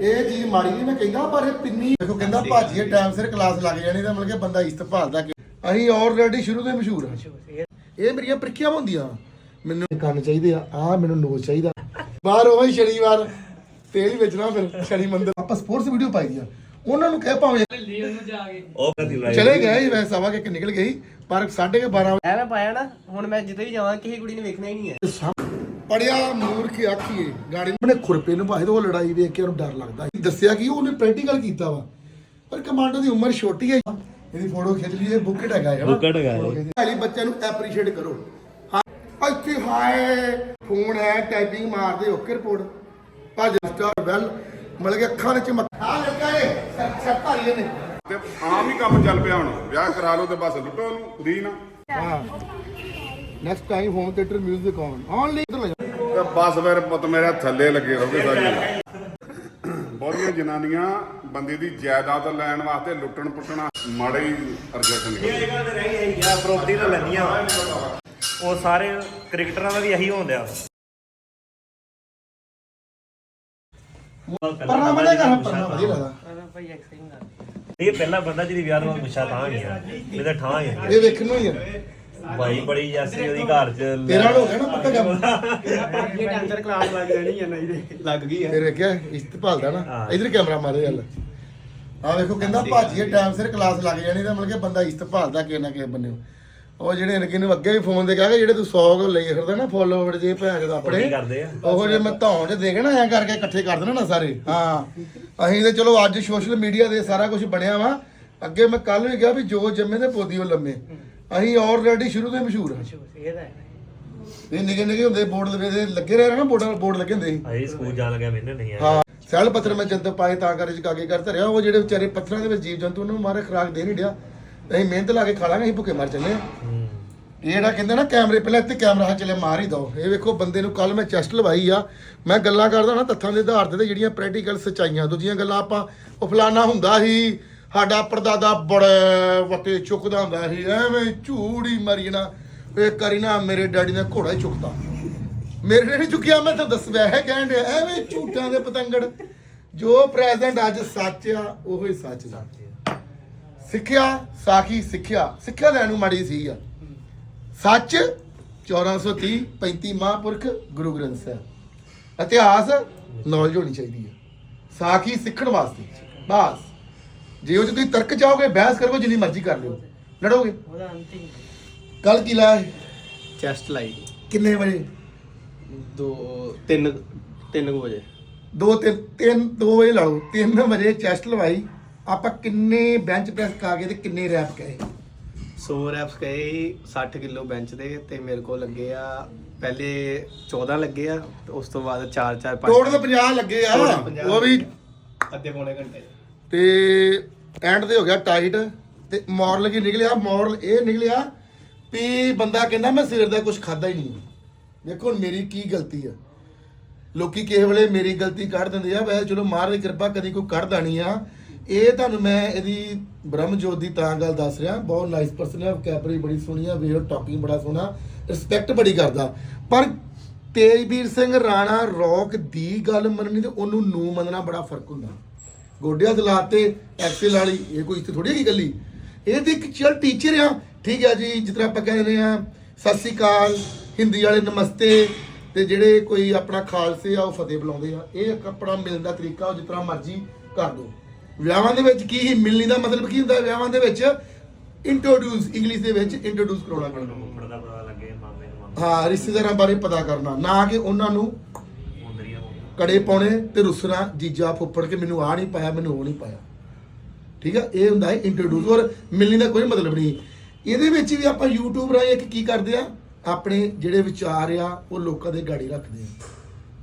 ਇਹ ਚੀਜ਼ ਮਾੜੀ ਨਹੀਂ ਮੈਂ ਕਹਿੰਦਾ ਪਰ ਇਹ ਪਿੰਨੀ ਦੇਖੋ ਕਹਿੰਦਾ ਭਾਜੀਏ ਟਾਈਮ ਸਿਰ ਕਲਾਸ ਲੱਗ ਜਾਣੀ ਤਾਂ ਮਤਲਬ ਕਿ ਬੰਦਾ ਇਸਤ ਭਾਲਦਾ ਕਿ ਅਸੀਂ ਆਲਰੇਡੀ ਸ਼ੁਰੂ ਤੋਂ ਹੀ ਮਸ਼ਹੂਰ ਹਾਂ। ਇਹ ਮੇਰੀਆਂ ਪ੍ਰੀਖਿਆ ਹੁੰਦੀਆਂ। ਮੈਨੂੰ ਕੰਨ ਚਾਹੀਦੇ ਆ ਆ ਮੈਨੂੰ ਨੋਜ਼ ਚਾਹੀਦਾ। ਬਾਹਰ ਉਹ ਹੀ ਸ਼ਨੀਵਾਰ ਤੇਲ ਹੀ ਵੇਚਣਾ ਫਿਰ ਸ਼ਨੀ ਮੰਦਰ। ਆਪਾਂ ਸਪੋਰਟਸ ਵੀਡੀਓ ਪਾਈ ਦੀਆਂ। ਉਹਨਾਂ ਨੂੰ ਕਹਿ ਭਾਵੇਂ ਉਹ ਕਦੀ ਲਾਈ। ਚਲੇ ਗਏ ਸੀ ਵੈਸੇ ਸਵਾ ਕੇ ਨਿਕਲ ਗਈ ਪਰ 12:30 ਵਜੇ ਐ ਮੈਂ ਪਾਇਆ ਨਾ ਹੁਣ ਮੈਂ ਜਿੱਥੇ ਵੀ ਜਾਵਾਂ ਕਿਸੇ ਕੁੜੀ ਨੇ ਵੇਖਣਾ ਹੀ ਨਹੀਂ ਹੈ। ਪੜਿਆ ਮੂਰਖ ਆਖੀਏ? ਗਾੜੀ ਆਪਣੇ ਖੁਰਪੇ ਨੂੰ ਭਾਏ ਤੇ ਉਹ ਲੜਾਈ ਵੇਖ ਕੇ ਉਹਨੂੰ ਡਰ ਲੱਗਦਾ ਸੀ। ਦੱਸਿਆ ਕਿ ਉਹਨੇ ਪ੍ਰੈਕਟੀਕਲ ਕੀਤਾ ਵਾ। ਪਰ ਕਮਾਂਡੋ ਦੀ ਉਮਰ ਛੋਟੀ ਹੈ। ਇਹਦੀ ਫੋਟੋ ਖਿੱਚ ਲਈਏ ਬੁੱਕਟ ਹੈਗਾ ਹੈ ਬੁੱਕਟ ਹੈਗਾ ਹੈ। ਹਾਲੀ ਬੱਚਿਆਂ ਨੂੰ ਐਪਰੀਸ਼ੀਏਟ ਕਰੋ। ਹਾਂ ਇੱਥੇ ਹਾਏ ਫੋਨ ਹੈ ਟਾਈਪਿੰਗ ਮਾਰਦੇ ਓਕੇ ਰਿਪੋਰਟ ਭੱਜ ਸਟਾਰ ਵੈਲ ਮਤਲਬ ਕਿ ਅੱਖਾਂ ਵਿੱਚ ਮੱਖਾ ਲੱਗਾ ਏ। ਸੱਤ ਧਾਰੀਏ ਨੇ ਤੇ ਆਮ ਹੀ ਕੰਮ ਚੱਲ ਪਿਆ ਹੁਣ। ਵਿਆਹ ਕਰਾ ਲਓ ਤੇ ਬਸ ਲੁੱਟੋ ਉਹਨੂੰ ਕੁੜੀ ਨਾ। ਹਾਂ। Next time home theatre 뮤직 on only ਇਧਰ ਲੈ ਜਾ ਤੇ ਬਸ ਫਿਰ ਪੁੱਤ ਮੇਰੇ ਥੱਲੇ ਲੱਗੇ ਰਹੋਗੇ ਸਾਰੀ ਬਹੁਤੀਆਂ ਜਨਾਨੀਆਂ ਬੰਦੇ ਦੀ ਜਾਇਦਾਦ ਲੈਣ ਵਾਸਤੇ ਲੁੱਟਣ ਪੁੱਟਣਾ ਮਾੜਾ ਹੀ ਅਰਜੈਕਟ ਨਹੀਂ ਇਹ ਗੱਲ ਤੇ ਰਹੀ ਹੈ ਯਾਰ ਪ੍ਰੋਪਰਟੀ ਤਾਂ ਲੈਂਦੀਆਂ ਵਾ ਉਹ ਸਾਰੇ ਕ੍ਰਿਕਟਰਾਂ ਦਾ ਵੀ ਇਹੀ ਹੁੰਦਿਆ ਪਰਨਾ ਬਣੇ ਕਰ ਪਰਨਾ ਵਧੀਆ ਲੱਗਦਾ। ਭਾਈ ਐਕਸਟ੍ਰੀਮ ਕਰ ਇਹ ਪਹਿਲਾ ਬੰਦਾ ਜਿਹਦੀ ਵਿਆਹ ਤੋਂ ਗੁੱਸਾ ਤਾਂ ਗਿਆ। ਇਹ ਤਾਂ ਠਾਂ ਗਿਆ। ਇਹ ਵੇਖਣ ਨੂੰ ਹੀ ਆ। ਭਾਈ ਬੜੀ ਜੈਸੀ ਉਹਦੀ ਘਰ ਚ ਤੇਰਾ ਹੋ ਗਿਆ ਨਾ ਪੱਕਾ ਕੰਮ। ਇਹ ਟੈਂਸਰ ਕਲਾਸ ਲੱਗ ਜਾਣੀ ਹੈ ਨਹੀਂ ਤੇ ਲੱਗ ਗਈ ਹੈ ਫਿਰ ਵੇਖਿਆ ਇਸਤ ਭਾਲਦਾ ਨਾ। ਹਾਂ। ਇਧਰ ਕੈਮਰਾ ਮਾਰੇ ਹਲ ਆ ਵੇਖੋ ਕਹਿੰਦਾ ਭਾਜੀਏ ਟਾਈਮ ਸਿਰ ਕਲਾਸ ਲੱਗ ਜਾਣੀ ਤਾਂ ਮਤਲਬ ਕਿ ਬੰਦਾ ਇਸਤ ਭਾਲਦਾ ਕਿਸੇ ਨਾ ਕਿਸੇ ਬੰਨੇ ਉਹ ਜਿਹੜੇ ਨੇ ਕਿਨੂੰ ਅੱਗੇ ਵੀ ਫੋਨ ਤੇ ਕਹਾ ਕਿ ਜਿਹੜੇ ਤੂੰ 100 ਕੋ ਲਈ ਫਿਰਦਾ ਨਾ ਫੋਲੋਵਰ ਜੇ ਭੈਣ ਉਹ ਕੀ ਆਪਣੇ ਆ। ਉਹ ਜੇ ਮੈਂ ਧੌਣ ਚ ਦੇਖਣਾ ਐਂ ਕਰਕੇ ਇਕੱਠੇ ਕਰ ਦੇਣਾ ਨਾ ਸਾਰੇ। ਹਾਂ। ਅਸੀਂ ਤੇ ਚਲੋ ਅੱਜ ਸੋਸ਼ਲ ਮੀਡੀਆ ਦੇ ਸਾਰਾ ਕੁਝ ਬਣਿਆ ਵਾ। ਅੱਗੇ ਮੈਂ ਕੱਲ ਵੀ ਕਿਹਾ ਵੀ ਜੋ ਜੰਮੇ ਤੇ ਪੋਦੀ ਉਹ ਲੰਮੇ। ਅਸੀਂ ਆਲਰੇਡੀ ਸ਼ੁਰੂ ਤੋਂ ਹੀ ਮਸ਼ਹੂਰ ਹਾਂ। ਇਹ ਤਾਂ ਹੈ। ਇਹ ਨਿੱਕੇ ਨਿੱਕੇ ਹੁੰਦੇ ਬੋਰਡ ਦੇ ਲੱਗੇ ਰਹੇ ਨਾ ਬੋਰਡ ਬੋਰਡ ਲੱਗੇ ਹੁੰਦੇ ਸੀ। ਅਸੀਂ ਸਕੂਲ ਜਾਣ ਲੱਗਿਆ ਮੈਨੂੰ ਨਹੀਂ ਆ ਹਾਂ ਸੈਲ ਪੱਥਰ ਮੈਂ ਜੰਤ ਪਾਏ ਤਾਂ ਕਰਕੇ ਚਕਾਗੇ ਕਰ ਧਰਿਆ। ਉਹ ਜਿਹੜੇ ਵਿਚਾਰੇ ਪੱਥਰਾਂ ਦੇ ਵਿੱਚ ਜੀਵ ਜੰਤੂ ਉਹਨਾਂ ਨੂੰ ਮਾਰੇ ਖਰਾਕ ਦੇ ਨਹੀਂ ਡਿਆ। ਅਸੀਂ ਮਿਹਨਤ ਲਾ ਕੇ ਖਾ ਲਾਂਗੇ ਅਸੀਂ ਭੁੱਖੇ ਮਰ ਚੱਲੇ ਹਾਂ। ਇਹ ਜਿਹੜਾ ਕਹਿੰਦੇ ਨਾ ਕੈਮਰੇ ਪਹਿਲਾਂ ਇੱਥੇ ਕੈਮਰਾ ਹੱਥ ਚਲੇ ਮਾਰ ਹੀ ਦੋ। ਇਹ ਵੇਖੋ ਬੰਦੇ ਨੂੰ ਕੱਲ ਮੈਂ ਚੈਸਟ ਲਵਾਈ ਆ। ਮੈਂ ਗੱਲਾਂ ਕਰਦਾ ਨਾ ਤੱਥਾਂ ਦੇ ਆਧਾਰ ਤੇ ਤੇ ਜਿਹੜੀਆਂ ਪ੍ਰੈਕਟੀਕਲ ਸੱਚਾਈਆਂ ਦੂਜੀਆਂ ਗੱਲਾਂ ਆਪਾਂ ਉਹ ਫਲਾਨਾ ਹੁੰਦਾ ਸੀ। ਸਾਡਾ ਪਰਦਾਦਾ ਬੜੇ ਵਟੇ ਚੁੱਕਦਾ ਹੁੰਦਾ ਸੀ, ਐਵੇਂ ਝੂੜੀ ਮਰੀ ਨਾ ਇਹ ਕਰੀ ਨਾ ਮੇਰੇ ਡੈਡੀ ਨੇ ਘੋੜਾ ਹੀ ਚੁੱਕਦਾ ਮੇਰੇ ਡੈਡੀ ਚੁੱਕਿਆ, ਮੈਂ ਤਾਂ ਦੱਸ ਹੈ, ਕਹਿਣ ਡਿਆ, ਐਵੇਂ ਝੂਠਾਂ ਦੇ ਪਤੰਗੜ। ਜੋ ਪ੍ਰੈਜ਼ੈਂਟ ਅੱਜ ਸੱਚ ਆ, ਉਹ ਹੀ ਸੱਚ ਦਾ। ਸਿੱਖਿਆ, ਸਾਖੀ ਸਿੱਖਿਆ ਸਿੱਖਿਆ ਲੈਣ ਨੂੰ ਮਾੜੀ ਸੀ ਆ। ਸੱਚ 1430 35 ਮਹਾਂਪੁਰਖ, ਗੁਰੂ ਗ੍ਰੰਥ ਸਾਹਿਬ। ਇਤਿਹਾਸ ਨੌਲੇਜ ਹੋਣੀ ਚਾਹੀਦੀ ਹੈ ਸਾਖੀ ਸਿੱਖਣ ਵਾਸਤੇ। ਬਸ। ਜੇ ਉਹ 'ਚ ਤੁਸੀਂ ਤਰਕ ਚਾਹੋਗੇ ਬਹਿਸ ਕਰੋਗੇ ਜਿੰਨੀ ਮਰਜ਼ੀ ਕਰ ਲਿਓ। ਲੜੋਗੇ? ਉਹਦਾ ਕੱਲ ਕੀ ਲਾਇਆ ਸੀ? ਚੈਸਟ ਲਾਈ। ਕਿੰਨੇ ਵਜੇ? ਦੋ ਤਿੰਨ ਤਿੰਨ ਕੁ ਵਜੇ। ਦੋ ਤਿੰਨ ਤਿੰਨ ਦੋ ਵਜੇ ਲਾ ਲਓ 3 ਵਜੇ ਚੈਸਟ ਲਵਾਈ। ਆਪਾਂ ਕਿੰਨੇ ਬੈਂਚ ਪ੍ਰੈਸ ਕਾ ਕੇ ਤੇ ਕਿੰਨੇ ਰੈਪ ਕਰੇ 100 ਰੈਪਸ ਗਏ 60 ਕਿਲੋ ਬੈਂਚ ਦੇ ਤੇ ਮੇਰੇ ਕੋਲ ਲੱਗੇ ਆ ਪਹਿਲੇ 14 ਲੱਗੇ ਆ ਤੇ ਉਸ ਤੋਂ ਬਾਅਦ 4 4 5 ਟੋਟਲ 50 ਲੱਗੇ ਆ। Total ਪੰਜਾਹ। ਉਹ ਵੀ ਅੱਧੇ ਪੌਣੇ ਘੰਟੇ। ਤੇ ਐਂਡ ਤੇ ਹੋ ਗਿਆ ਟਾਈਟ ਤੇ ਮੋਰਲ ਕੀ ਨਿਕਲਿਆ? ਮੋਰਲ ਇਹ ਨਿਕਲਿਆ ਵੀ ਬੰਦਾ ਕਹਿੰਦਾ ਮੈਂ ਸਵੇਰ ਦਾ ਕੁਝ ਖਾਦਾ ਹੀ ਨਹੀਂ। ਦੇਖੋ ਹੁਣ ਮੇਰੀ ਕੀ ਗਲਤੀ ਆ। ਲੋਕੀ ਕਿਸੇ ਵੇਲੇ ਮੇਰੀ ਗਲਤੀ ਕੱਢ ਦਿੰਦੇ ਆ, ਵੈਸੇ ਚਲੋ ਮਹਾਰਾਜ ਦੀ ਕਿਰਪਾ ਕਦੀ ਕੋਈ ਕੱਢਦਾ ਨਹੀਂ ਆ। ਇਹ ਤੁਹਾਨੂੰ ਮੈਂ ਇਹਦੀ ਬ੍ਰਹਮ ਜੋਤ ਦੀ ਤਾਂ ਗੱਲ ਦੱਸ ਰਿਹਾ, ਬਹੁਤ ਨਾਈਸ ਪਰਸਨ ਹੈ ਵੋਕੈਬਲਰੀ ਬੜੀ ਸੋਹਣੀ ਆ ਵੇ ਟਾਕਿੰਗ ਬੜਾ ਸੋਹਣਾ ਰਿਸਪੈਕਟ ਬੜੀ ਕਰਦਾ। ਪਰ ਤੇਜਵੀਰ ਸਿੰਘ ਰਾਣਾ ਰੌਕ ਦੀ ਗੱਲ ਮੰਨਣੀ ਤੇ ਉਹਨੂੰ ਨੂੰ ਮੰਨਣਾ ਬੜਾ ਫ਼ਰਕ ਹੁੰਦਾ। ਗੋਡਿਆਂ ਤੇ ਲਾਤੇ ਐਕਸਲ ਵਾਲੀ ਇਹ ਕੋਈ ਇੱਥੇ ਥੋੜੀ ਹੈਗੀ ਗੱਲੀ ਇਹ ਤੇ ਇੱਕ ਚਲ ਟੀਚਰ ਆ। ਠੀਕ ਹੈ ਜੀ ਜਿਸ ਤਰ੍ਹਾਂ ਆਪਾਂ ਕਹਿੰਦੇ ਆ ਸਤਿ ਸ੍ਰੀ ਅਕਾਲ ਹਿੰਦੀ ਵਾਲੇ ਨਮਸਤੇ। ਤੇ ਜਿਹੜੇ ਕੋਈ ਆਪਣਾ ਖਾਲਸੇ ਆ ਉਹ ਫਤਿਹ ਬੁਲਾਉਂਦੇ ਆ। ਇਹ ਇੱਕ ਆਪਣਾ ਮਿਲਣ ਦਾ ਤਰੀਕਾ ਉਹ ਜਿਸ ਤਰ੍ਹਾਂ ਮਰਜ਼ੀ ਕਰ ਦੋ। ਵਿਆਹਾਂ ਦੇ ਵਿੱਚ ਕੀ ਹੀ ਮਿਲਣੀ ਦਾ ਮਤਲਬ ਕੀ ਹੁੰਦਾ? ਵਿਆਹਾਂ ਦੇ ਵਿੱਚ ਇੰਟਰੋਡਿਊਸ ਇੰਗਲਿਸ਼ ਦੇ ਵਿੱਚ ਇੰਟਰੋਡਿਊਸ ਕਰਾਉਣਾ ਹਾਂ ਰਿਸ਼ਤੇਦਾਰਾਂ ਬਾਰੇ ਪਤਾ ਕਰਨਾ। ਨਾ ਕਿ ਉਹਨਾਂ ਨੂੰ ਕੜੇ ਪਾਉਣੇ ਤੇ ਰੁੱਸਣਾ ਜੀਜਾ ਫੁੱਫੜ ਕੇ ਮੈਨੂੰ ਆ ਨਹੀਂ ਪਾਇਆ, ਮੈਨੂੰ ਉਹ ਨਹੀਂ ਪਾਇਆ। ਠੀਕ ਆ? ਇਹ ਹੁੰਦਾ ਹੈ ਇੰਟਰੋਡਿਊਸ ਔਰ ਮਿਲਣੀ ਦਾ ਕੋਈ ਮਤਲਬ ਨਹੀਂ। ਇਹਦੇ ਵਿੱਚ ਵੀ ਆਪਾਂ YouTube ਰਾਹੀਂ ਇੱਕ ਕੀ ਕਰਦੇ ਆ? ਆਪਣੇ ਜਿਹੜੇ ਵਿਚਾਰ ਆ, ਉਹ ਲੋਕਾਂ ਦੇ ਗਾੜੀ ਰੱਖਦੇ ਆ।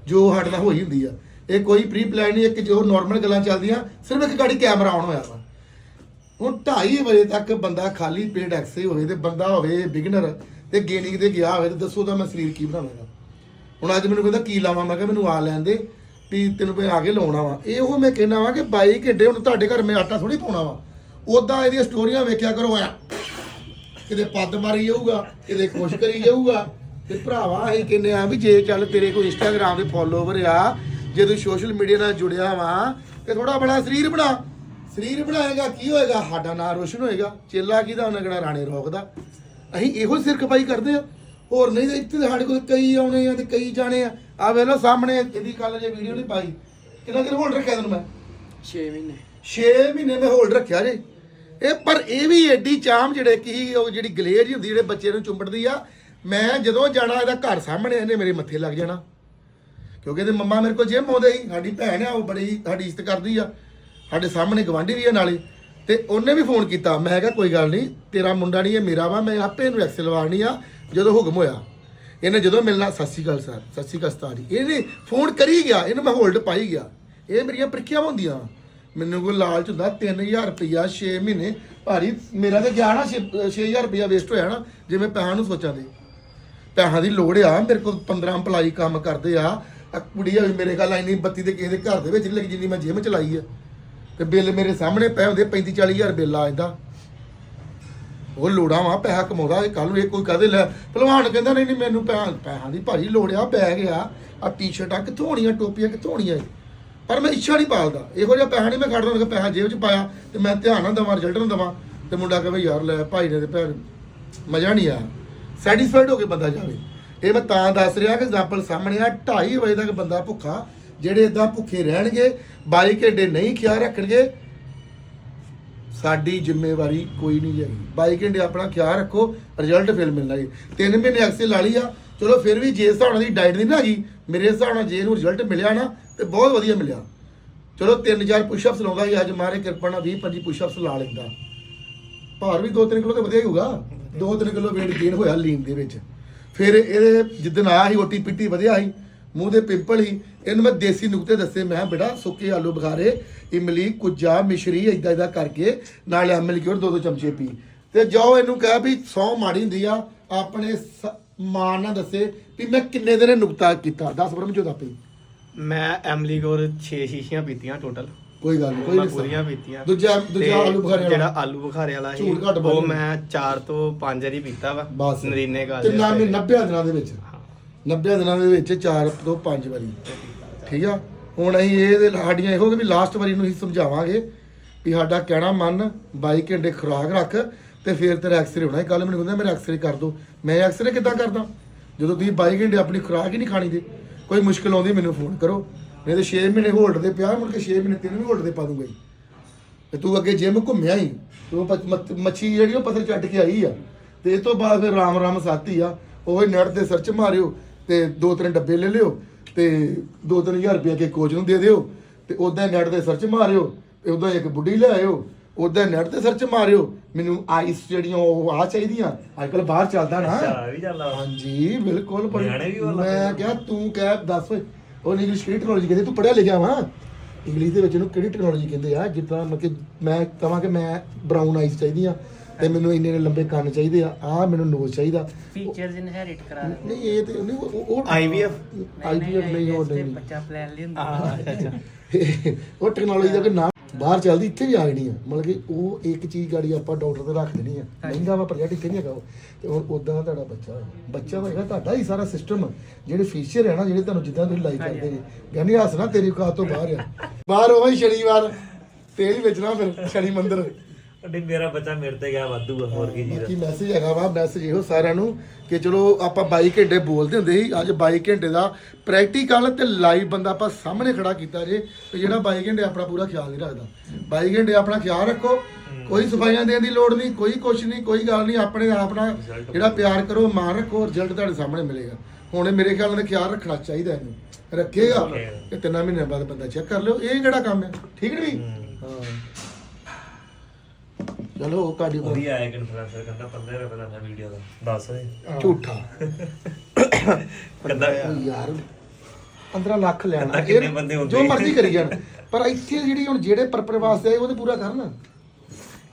ਜੋ ਸਾਡੇ ਨਾਲ ਹੋਈ ਹੁੰਦੀ ਆ। ਇਹ ਕੋਈ ਪ੍ਰੀ ਪਲਾਨ ਨਹੀਂ, ਇੱਕ ਜੋ ਨਾਰਮਲ ਗੱਲਾਂ ਚੱਲਦੀਆਂ, ਸਿਰਫ ਇੱਕ ਗਾੜੀ ਕੈਮਰਾ ਆਨ ਹੋਇਆ ਵਾ। ਹੁਣ 2:30 ਵਜੇ ਤੱਕ ਬੰਦਾ ਖਾਲੀ ਪੇਟ ਐਕਸੇ ਹੋਵੇ ਤੇ ਬੰਦਾ ਹੋਵੇ ਬਿਗਨਰ ਤੇ ਗੇਨਿੰਗ ਤੇ ਗਿਆ ਹੋਵੇ ਤੇ ਦੱਸੋ ਤਾਂ ਮੈਂ ਸਰੀਰ ਕੀ ਬਣਾਵਾਂਗਾ? ਹੁਣ ਅੱਜ ਮੈਨੂੰ ਕਹਿੰਦਾ ਕੀ ਲਾਵਾਂ? ਮੈਂ ਕਿਹਾ ਮੈਨੂੰ ਆ ਲੈਣ ਦੇ ਵੀ ਤੈਨੂੰ ਪੇ ਆ ਕੇ ਲਾਉਣਾ ਵਾ। ਇਹ ਉਹ ਮੈਂ ਕਹਿਣਾ ਵਾ ਕਿ 22 ਘੰਟੇ ਹੁਣ ਤੁਹਾਡੇ ਘਰ ਮੈਂ ਆਟਾ ਥੋੜੀ ਪਾਉਣਾ ਵਾ। ਉਦਾਂ ਇਹਦੀਆਂ ਸਟੋਰੀਆਂ ਵੇਖਿਆ ਕਰੋ ਆ ਕਿਤੇ ਪੱਦ ਮਾਰੀ ਜਾਊਗਾ, ਕਿਤੇ ਖੁਸ਼ ਕਰੀ ਜਾਊਗਾ। ਤੇ ਭਰਾਵਾ, ਅਸੀਂ ਕਹਿੰਦੇ ਆ ਵੀ ਜੇ ਚੱਲ ਤੇਰੇ ਕੋਈ ਇੰਸਟਾਗ੍ਰਾਮ ਦੇ ਫੋਲੋਵਰ ਆ, ਜੇ ਤੂੰ ਸੋਸ਼ਲ ਮੀਡੀਆ ਨਾਲ ਜੁੜਿਆ ਵਾ, ਤੇ ਥੋੜਾ ਬੜਾ ਸਰੀਰ ਬਣਾ। ਸਰੀਰ ਬਣਾਏਗਾ, ਕੀ ਹੋਏਗਾ? ਸਾਡਾ ਨਾਂ ਰੋਸ਼ਨ ਹੋਏਗਾ। ਚੇਲਾ ਕਿਹਦਾ? ਉਹਨਾਂ ਕਿਹੜਾ ਰਾਣੇ ਰੋਕਦਾ। ਅਸੀਂ ਇਹੋ ਸਿਰ ਖਪਾਈ ਕਰਦੇ ਆ। ਹੋਰ ਨਹੀਂ ਤਾਂ ਇੱਥੇ ਸਾਡੇ ਕੋਲ ਕਈ ਆਉਣੇ ਆ ਤੇ ਕਈ ਜਾਣੇ ਆ। ਆ ਵੇਖ ਲਓ ਸਾਹਮਣੇ ਇਹਦੀ ਕੱਲ ਜੇ ਵੀਡੀਓ ਨਹੀਂ ਪਾਈ। ਕਿੰਨਾ ਚਿਰ ਹੋਲਡ ਰੱਖਿਆ ਤੈਨੂੰ ਮੈਂ? 6 ਮਹੀਨੇ। 6 ਮਹੀਨੇ ਮੈਂ ਹੋਲਡ ਰੱਖਿਆ ਜੇ। ਇਹ ਪਰ ਇਹ ਵੀ ਐਡੀ ਚਾਮ ਜਿਹੜੇ ਕੀ ਉਹ ਜਿਹੜੀ ਗਲੇਜ ਹੁੰਦੀ ਜਿਹੜੇ ਬੱਚੇ ਨੂੰ ਚੁੰਬੜਦੀ ਆ ਮੈਂ ਜਦੋਂ ਜਾਣਾ ਇਹਦਾ ਘਰ ਸਾਹਮਣੇ ਇਹਨੇ ਮੇਰੇ ਮੱਥੇ ਲੱਗ ਜਾਣਾ। ਕਿਉਂਕਿ ਇਹਦੇ ਮੰਮਾ ਮੇਰੇ ਕੋਲ ਜਿਮ ਆਉਂਦੇ ਸੀ ਸਾਡੀ ਭੈਣ ਆ ਉਹ ਬੜੀ ਸਾਡੀ ਇੱਜ਼ਤ ਕਰਦੀ ਆ। ਸਾਡੇ ਸਾਹਮਣੇ ਗਵਾਂਢੀ ਵੀ ਆ ਨਾਲੇ। ਤੇ ਉਹਨੇ ਵੀ ਫੋਨ ਕੀਤਾ। ਮੈਂ ਕਿਹਾ ਕੋਈ ਗੱਲ ਨਹੀਂ ਤੇਰਾ ਮੁੰਡਾ ਨਹੀਂ ਇਹ ਮੇਰਾ ਵਾ ਮੈਂ ਆਪੇ ਇਹਨੂੰ ਐਕਸਲ ਲਵਾਉਣੀ ਆ। ਜਦੋਂ ਹੁਕਮ ਹੋਇਆ, ਇਹਨੇ ਜਦੋਂ ਮਿਲਣਾ, ਸਤਿ ਸ਼੍ਰੀ ਅਕਾਲ ਸਰ, ਸਤਿ ਸ਼੍ਰੀ ਅਕਾਲ ਉਸਤਾਦ ਜੀ ਇਹਨੇ ਫੋਨ ਕਰੀ ਗਿਆ, ਇਹਨੂੰ ਮੈਂ ਹੋਲਡ ਪਾਈ ਗਿਆ। ਇਹ ਮੇਰੀਆਂ ਪ੍ਰੀਖਿਆਵਾਂ ਹੁੰਦੀਆਂ। ਮੈਨੂੰ ਕੋਈ ਲਾਲਚ ਹੁੰਦਾ 3000 ਰੁਪਇਆ 6 ਮਹੀਨੇ, ਭਾਰੀ ਮੇਰਾ ਤੇ ਗਿਆ ਨਾ 6000 ਰੁਪਇਆ ਵੇਸਟ ਹੋਇਆ ਨਾ ਜੇ ਮੈਂ ਪੈਸਿਆਂ ਨੂੰ ਸੋਚਾਂ ਤੇ ਪੈਸਿਆਂ ਦੀ ਲੋੜ ਆ, ਮੇਰੇ ਕੋਲ 15 EMPLOYE ਕੰਮ ਕਰਦੇ ਆ। ਕੁੜੀ ਆ, ਮੇਰੇ ਕੋਲ ਇੰਨੀ ਬੱਤੀ ਦੇ ਕਿਸੇ ਦੇ ਘਰ ਦੇ ਵਿੱਚ ਨਹੀਂ ਲੱਗੀ, ਜਿੰਨੀ ਮੈਂ ਜਿਮ ਚਲਾਈ ਆ। ਤੇ ਬਿੱਲ ਮੇਰੇ ਸਾਹਮਣੇ ਪਏ ਹੁੰਦੇ 35 40000 ਬਿੱਲ ਆ ਜਾਂਦਾ ਉਹ ਲੋੜਾਂ ਵਾ, ਪੈਸਾ ਕਮਾਉਂਦਾ ਕੱਲ ਨੂੰ ਇਹ ਕੋਈ ਕਹਦੇ ਲੈ। ਭਲਵਾਨ ਕਹਿੰਦਾ, ਨਹੀਂ ਨਹੀਂ, ਮੈਨੂੰ ਪੈਸਾ ਪੈਸਿਆਂ ਦੀ ਭਾਜੀ ਲੋੜ ਆ ਬੈਗ ਆ ਆ ਟੀ-ਸ਼ਰਟਾਂ ਕਿੱਥੋਂ ਹੋਣੀਆਂ, ਟੋਪੀਆਂ ਕਿੱਥੋਂ ਹੋਣੀਆਂ ਪਰ ਮੈਂ ਇੱਛਾ ਨਹੀਂ ਪਾਲਦਾ। ਇਹੋ ਜਿਹਾ ਪੈਸਾ ਨਹੀਂ ਮੈਂ ਖੜਦਾ ਕਿ ਪੈਸਾ ਜੇਬ 'ਚ ਪਾਇਆ ਤੇ ਮੈਂ ਧਿਆਨ ਨਾ ਦਵਾਂ ਰਿਜ਼ਲਟ ਨਾ ਦਵਾਂ। ਤੇ ਮੁੰਡਾ ਕਹੇ ਯਾਰ ਲੈ, ਭਾਈ ਨੇ ਤੇ ਭੈਣ ਮਜ਼ਾ ਨਹੀਂ ਆਇਆ। ਸੈਟੀਸਫਾਈਡ ਹੋ ਕੇ ਬੰਦਾ ਜਾਵੇ। ਇਹ ਮੈਂ ਤਾਂ ਦੱਸ ਰਿਹਾ ਕਿ ਐਗਜ਼ਾਮਪਲ ਸਾਹਮਣੇ ਆ 2:30 ਵਜੇ ਤੱਕ ਬੰਦਾ ਭੁੱਖਾ, ਜਿਹੜੇ ਇਦਾਂ ਭੁੱਖੇ ਰਹਿਣਗੇ, ਬਾਈ ਘੰਟੇ ਨਹੀਂ ਖਿਆਲ ਰੱਖਣਗੇ ਸਾਡੀ ਜ਼ਿੰਮੇਵਾਰੀ ਕੋਈ ਨਹੀਂ ਹੈਗੀ। 22 ਘੰਟੇ ਆਪਣਾ ਖਿਆਲ ਰੱਖੋ ਰਿਜ਼ਲਟ ਫਿਰ ਮਿਲਣਾ ਜੀ। ਤਿੰਨ ਮਹੀਨੇ ਐਕਸੇ ਲਾ ਲਈ ਆ। ਚਲੋ ਫਿਰ ਵੀ ਜੇ ਹਿਸਾਬ ਨਾਲ ਦੀ ਡਾਈਟ ਨਹੀਂ ਨਾ ਹੈਗੀ, ਮੇਰੇ ਹਿਸਾਬ ਨਾਲ ਜੇ ਇਹਨੂੰ ਰਿਜ਼ਲਟ ਮਿਲਿਆ ਨਾ, ਤੇ ਬਹੁਤ ਵਧੀਆ ਮਿਲਿਆ। ਚਲੋ 3000 ਪੁਸ਼ਅਪਸ ਲਾਉਂਦਾ ਜੀ ਅੱਜ ਮਾਰੇ ਕਿਰਪਾ ਨਾਲ 20 25 ਪੁਸ਼ਅਪਸ ਲਾ ਲੈਂਦਾ। ਭਾਰ ਵੀ 2-3 ਕਿਲੋ ਤੇ ਵਧੀਆ ਹੀ ਹੋਊਗਾ। 2-3 ਕਿਲੋ weight gain ਹੋਇਆ ਲੀਨ ਦੇ ਵਿੱਚ। ਫਿਰ ਇਹਦੇ ਜਿੱਦਣ ਆ ਸੀ ਓਟੀ ਪੀਟੀ ਵਧੀਆ ਸੀ। ਮੂੰਹ ਦੇ ਪਿੰਪਲ ਸੀ ਇਹਨੂੰ ਮੈਂ ਦੇਸੀ ਨੁਕਤੇ ਦੱਸੇ। ਮੈਂ ਬੇਟਾ ਸੁੱਕੇ ਆਲੂ ਬੁਖਾਰੇ ਇਮਲੀ ਕੁੱਜਾ ਮਿਸ਼ਰੀ ਇਦਾਂ ਇਦਾਂ ਕਰਕੇ ਨਾਲ ਐਮਐਲ ਕਿਉਰ ਦੋ ਦੋ ਚਮਚੇ ਪੀ। ਤੇ ਜਾਓ ਇਹਨੂੰ ਕਹਿ ਵੀ ਸੌ ਮਾੜੀ ਹੁੰਦੀ ਆ। ਆਪਣੇ ਮਾਂ ਨਾਲ ਦੱਸੇ ਵੀ ਮੈਂ ਕਿੰਨੇ ਦਿਨ ਨੁਕਤਾ ਕੀਤਾ। 10 ਬਰਮ ਚੋਦਾ ਪਈ ਮੈਂ ਐਮਲੀ ਕੋਰ 6 ਸ਼ੀਸ਼ੀਆਂ ਪੀਤੀਆਂ ਟੋਟਲ ਕੋਈ ਗੱਲ ਨਹੀਂ ਕੋਈ ਨਹੀਂ ਪੂਰੀਆਂ ਪੀਤੀਆਂ। ਦੂਜਾ ਦੂਜਾ ਆਲੂ ਬੁਖਾਰੇ ਵਾਲਾ। ਜਿਹੜਾ ਆਲੂ ਬੁਖਾਰੇ ਵਾਲਾ ਸੀ ਉਹ। ਮੈਂ 4 ਤੋਂ 5 ਵਾਰੀ ਪੀਤਾ ਵਾ। ਨਰੀਨੇ ਘਰ ਤੇ ਦੇ ਨਾ ਮੈਂ ਉੱਤੇ। 90 ਦਿਨਾਂ ਦੇ ਵਿੱਚ। 90 ਦਿਨਾਂ ਦੇ ਵਿੱਚ 4 ਤੋਂ 5 ਵਾਰੀ। ਠੀਕ ਆ? ਹੁਣ ਅਸੀਂ ਇਹ ਸਾਡੀਆਂ ਇਹੋ ਕਿ ਵੀ ਲਾਸਟ ਵਾਰੀ ਨੂੰ ਅਸੀਂ ਸਮਝਾਵਾਂਗੇ ਵੀ ਸਾਡਾ ਕਹਿਣਾ ਮੰਨ 22 ਘੰਟੇ ਖੁਰਾਕ ਰੱਖ ਤੇ ਫਿਰ ਤੇਰਾ ਐਕਸਰੇ ਹੋਣਾ। ਕੱਲ ਮੈਨੂੰ ਕਹਿੰਦਾ, ਮੇਰਾ ਐਕਸਰੇ ਕਰ ਦੋ। ਮੈਂ ਐਕਸਰੇ ਕਿੱਦਾਂ ਕਰਦਾ? ਜਦੋਂ ਤੁਸੀਂ 22 ਘੰਟੇ ਆਪਣੀ ਖੁਰਾਕ ਹੀ ਨਹੀਂ ਖਾਣੀ ਤੇ ਕੋਈ ਮੁਸ਼ਕਲ ਆਉਂਦੀ ਮੈਨੂੰ ਫੋਨ ਕਰੋ। ਨਹੀਂ ਤੇ 6 ਮਹੀਨੇ ਹੋਲਡ ਤੇ ਪਿਆ, ਮੁੜ ਕੇ 6 ਮਹੀਨੇ ਤਿੰਨ ਵੀ ਹੋਲਡ ਤੇ ਪਾ ਦੂੰਗਾ ਜੀ। ਤੇ ਤੂੰ ਅੱਗੇ ਜਿਮ ਘੁੰਮਿਆ ਹੀ ਤੂੰ ਮੱਛੀ ਜਿਹੜੀ ਉਹ ਪੱਥਰ ਚੱਟ ਕੇ ਆਈ ਆ। ਤੇ ਇਹ ਤੋਂ ਬਾਅਦ ਫਿਰ ਰਾਮ ਰਾਮ ਸਾਥੀ ਆ। ਉਹ ਨੈਟ ਤੇ ਸਰਚ ਮਾਰਿਓ। ਤੇ ਦੋ ਤਿੰਨ ਡੱਬੇ ਲੈ ਲਿਓ ਤੇ 2-3000 ਰੁਪਏ ਕੇ ਕੋਚ ਨੂੰ ਦੇ ਦਿਓ ਤੇ ਉਦਾਂ ਨੈਟ ਤੇ ਸਰਚ ਮਾਰਿਓ ਤੇ ਉਦਾਂ ਇੱਕ ਬੁੱਢੀ ਲੈ ਆਇਓ ਉਦਾਂ ਨੈਟ ਤੇ ਸਰਚ ਮਾਰਿਓ। ਮੈਨੂੰ ਆਈਸ ਜਿਹੜੀਆਂ ਉਹ ਆ ਚਾਹੀਦੀਆਂ। ਅੱਜ ਕੱਲ ਬਾਹਰ ਚੱਲਦਾ ਨਾ। ਹਾਂਜੀ ਬਿਲਕੁਲ ਮੈਂ ਕਿਹਾ ਤੂੰ ਕਹਿ ਦੱਸ ਉਹ ਇੰਗਲਿਸ਼ ਕਿਹੜੀ ਟੈਕਨੋਲੋਜੀ ਕਹਿੰਦੇ? ਤੂੰ ਪੜਿਆ ਲਿਖਿਆ ਵਾ? ਇੰਗਲਿਸ਼ ਦੇ ਵਿੱਚ ਇਹਨੂੰ ਕਿਹੜੀ ਟੈਕਨੋਲੋਜੀ ਕਹਿੰਦੇ ਆ? ਜਿੱਦਾਂ ਮਤਲਬ ਕਿ ਮੈਂ ਕਹਾਂ ਕਿ ਮੈਂ ਬ੍ਰਾਊਨ ਆਈਜ਼ ਚਾਹੀਦੀਆਂ। ਤੇ ਮੈਨੂੰ ਇੰਨੇ ਨੇ ਲੰਬੇ ਕੰਨ ਚਾਹੀਦੇ ਆ ਆ ਮੈਨੂੰ ਨੋਜ਼ ਚਾਹੀਦਾ। ਫੀਚਰਸ ਇਨਹੈਰਿਟ ਕਰਾ ਨਹੀਂ ਇਹ ਤੇ ਨਹੀਂ ਉਹ ਉਹ IVF ਆਈਵੀਐਫ ਨਹੀਂ ਤੇ ਨਹੀਂ ਬੱਚਾ ਪਲਾਨ ਹਾਂ ਅੱਛਾ ਅੱਛਾ। ਉਹ ਟੈਕਨੋਲੋਜੀ ਦਾ ਕੋਈ ਨਾਮ ਬਾਹਰ ਚੱਲਦੀ ਇੱਥੇ ਵੀ ਆ ਗਈ ਆ। ਮਤਲਬ ਕਿ ਉਹ ਇੱਕ ਚੀਜ਼ ਗਾੜੀ ਆਪਾਂ ਡਾਕਟਰ ਤੇ ਰੱਖ ਦੇਣੀ ਆ। ਮਹਿੰਗਾ ਵਾ ਪ੍ਰੋਜੈਕਟ ਇੱਥੇ ਨਹੀਂ ਹੈਗਾ ਉਹ। ਤੇ ਹੁਣ ਉਦਾਂ ਦਾ ਤੁਹਾਡਾ ਬੱਚਾ ਹੋਇਆ ਬੱਚਾ ਹੋਏਗਾ ਤੁਹਾਡਾ ਹੀ ਸਾਰਾ ਸਿਸਟਮ ਜਿਹੜੇ ਫੀਚਰ ਹੈ ਨਾ ਜਿਹੜੇ ਤੁਹਾਨੂੰ ਜਿੱਦਾਂ ਤੁਸੀਂ ਲਾਈਕ ਕਰਦੇ ਨੇ ਕਹਿੰਦੇ ਹੱਸਣਾ ਤੇਰੀ ਔਕਾਤ ਤੋਂ ਬਾਹਰ ਆ। ਬਾਹਰ ਉਹ ਹੀ ਸ਼ਨੀਵਾਰ। ਤੇਲ ਹੀ ਵੇਚਣਾ ਫਿਰ ਸ਼ਨੀ ਮੰਦਿਰ। ਨਹੀਂ ਮੇਰਾ ਬੱਚਾ ਮੇਰੇ ਤੇ ਗਿਆ ਵਾਧੂ ਆ ਹੋਰ ਕੀ ਬਾਕੀ ਜੀ ਮੈਸੇਜ ਹੈਗਾ ਵਾ ਮੈਸੇਜ ਇਹੋ ਸਾਰਿਆਂ ਨੂੰ ਕਿ ਚਲੋ ਆਪਾਂ 22 ਘੰਟੇ ਬੋਲਦੇ ਹੁੰਦੇ ਸੀ ਅੱਜ 22 ਘੰਟੇ ਦਾ ਪ੍ਰੈਕਟੀਕਲ ਤੇ ਲਾਈਵ ਬੰਦਾ ਆਪਾਂ ਸਾਹਮਣੇ ਖੜਾ ਕੀਤਾ ਜੇ ਤੇ ਜਿਹੜਾ 22 ਘੰਟੇ ਆਪਣਾ ਪੂਰਾ ਖਿਆਲ ਨਹੀਂ ਰੱਖਦਾ। 22 ਘੰਟੇ ਆਪਣਾ ਖਿਆਲ ਰੱਖੋ ਕੋਈ ਸਫਾਈਆਂ ਦੇਣ ਦੀ ਲੋੜ ਨਹੀਂ ਕੋਈ ਕੁਛ ਨਹੀਂ ਕੋਈ ਗੱਲ ਨਹੀਂ ਆਪਣੇ ਆਪਣਾ ਜਿਹੜਾ ਪਿਆਰ ਕਰੋ ਮਾਨ ਰੱਖੋ ਰਿਜ਼ਲਟ ਤੁਹਾਡੇ ਸਾਹਮਣੇ ਮਿਲੇਗਾ। ਹੁਣ ਮੇਰੇ ਖਿਆਲ ਨਾਲ ਖਿਆਲ ਰੱਖਣਾ ਚਾਹੀਦਾ ਇਹਨੂੰ ਰੱਖੇਗਾ ਤੇ ਤਿੰਨਾਂ ਮਹੀਨਿਆਂ ਬਾਅਦ ਬੰਦਾ ਚੈੱਕ ਕਰ ਲਿਓ ਇਹ ਕਿਹੜਾ ਕੰਮ ਹੈ ਠੀਕ ਨਹੀਂ ਹਾਂ। ਚਲੋ ਉਹ ਕਾਡੀ ਉਹਦੀ ਆਇਆ ਇੱਕ ਇਨਫਲੂਐਂਸਰ ਕਹਿੰਦਾ 15 ਰੁਪਏ ਦਾ ਵੀਡੀਓ ਦਾ। ਦੱਸ ਦੇ ਝੂਠਾ। ਕਹਿੰਦਾ ਉਹ ਯਾਰ 15 ਲੱਖ ਲੈਣਾ। ਕਿੰਨੇ ਬੰਦੇ ਹੁੰਦੇ? ਜੋ ਮਰਜ਼ੀ ਕਰੀ ਜਾਣ। ਪਰ ਇੱਥੇ ਜਿਹੜੀ ਹੁਣ ਜਿਹੜੇ ਪਰਪਰ ਵਾਸਤੇ ਆਏ ਉਹ ਤੇ ਪੂਰਾ ਕਰਨ।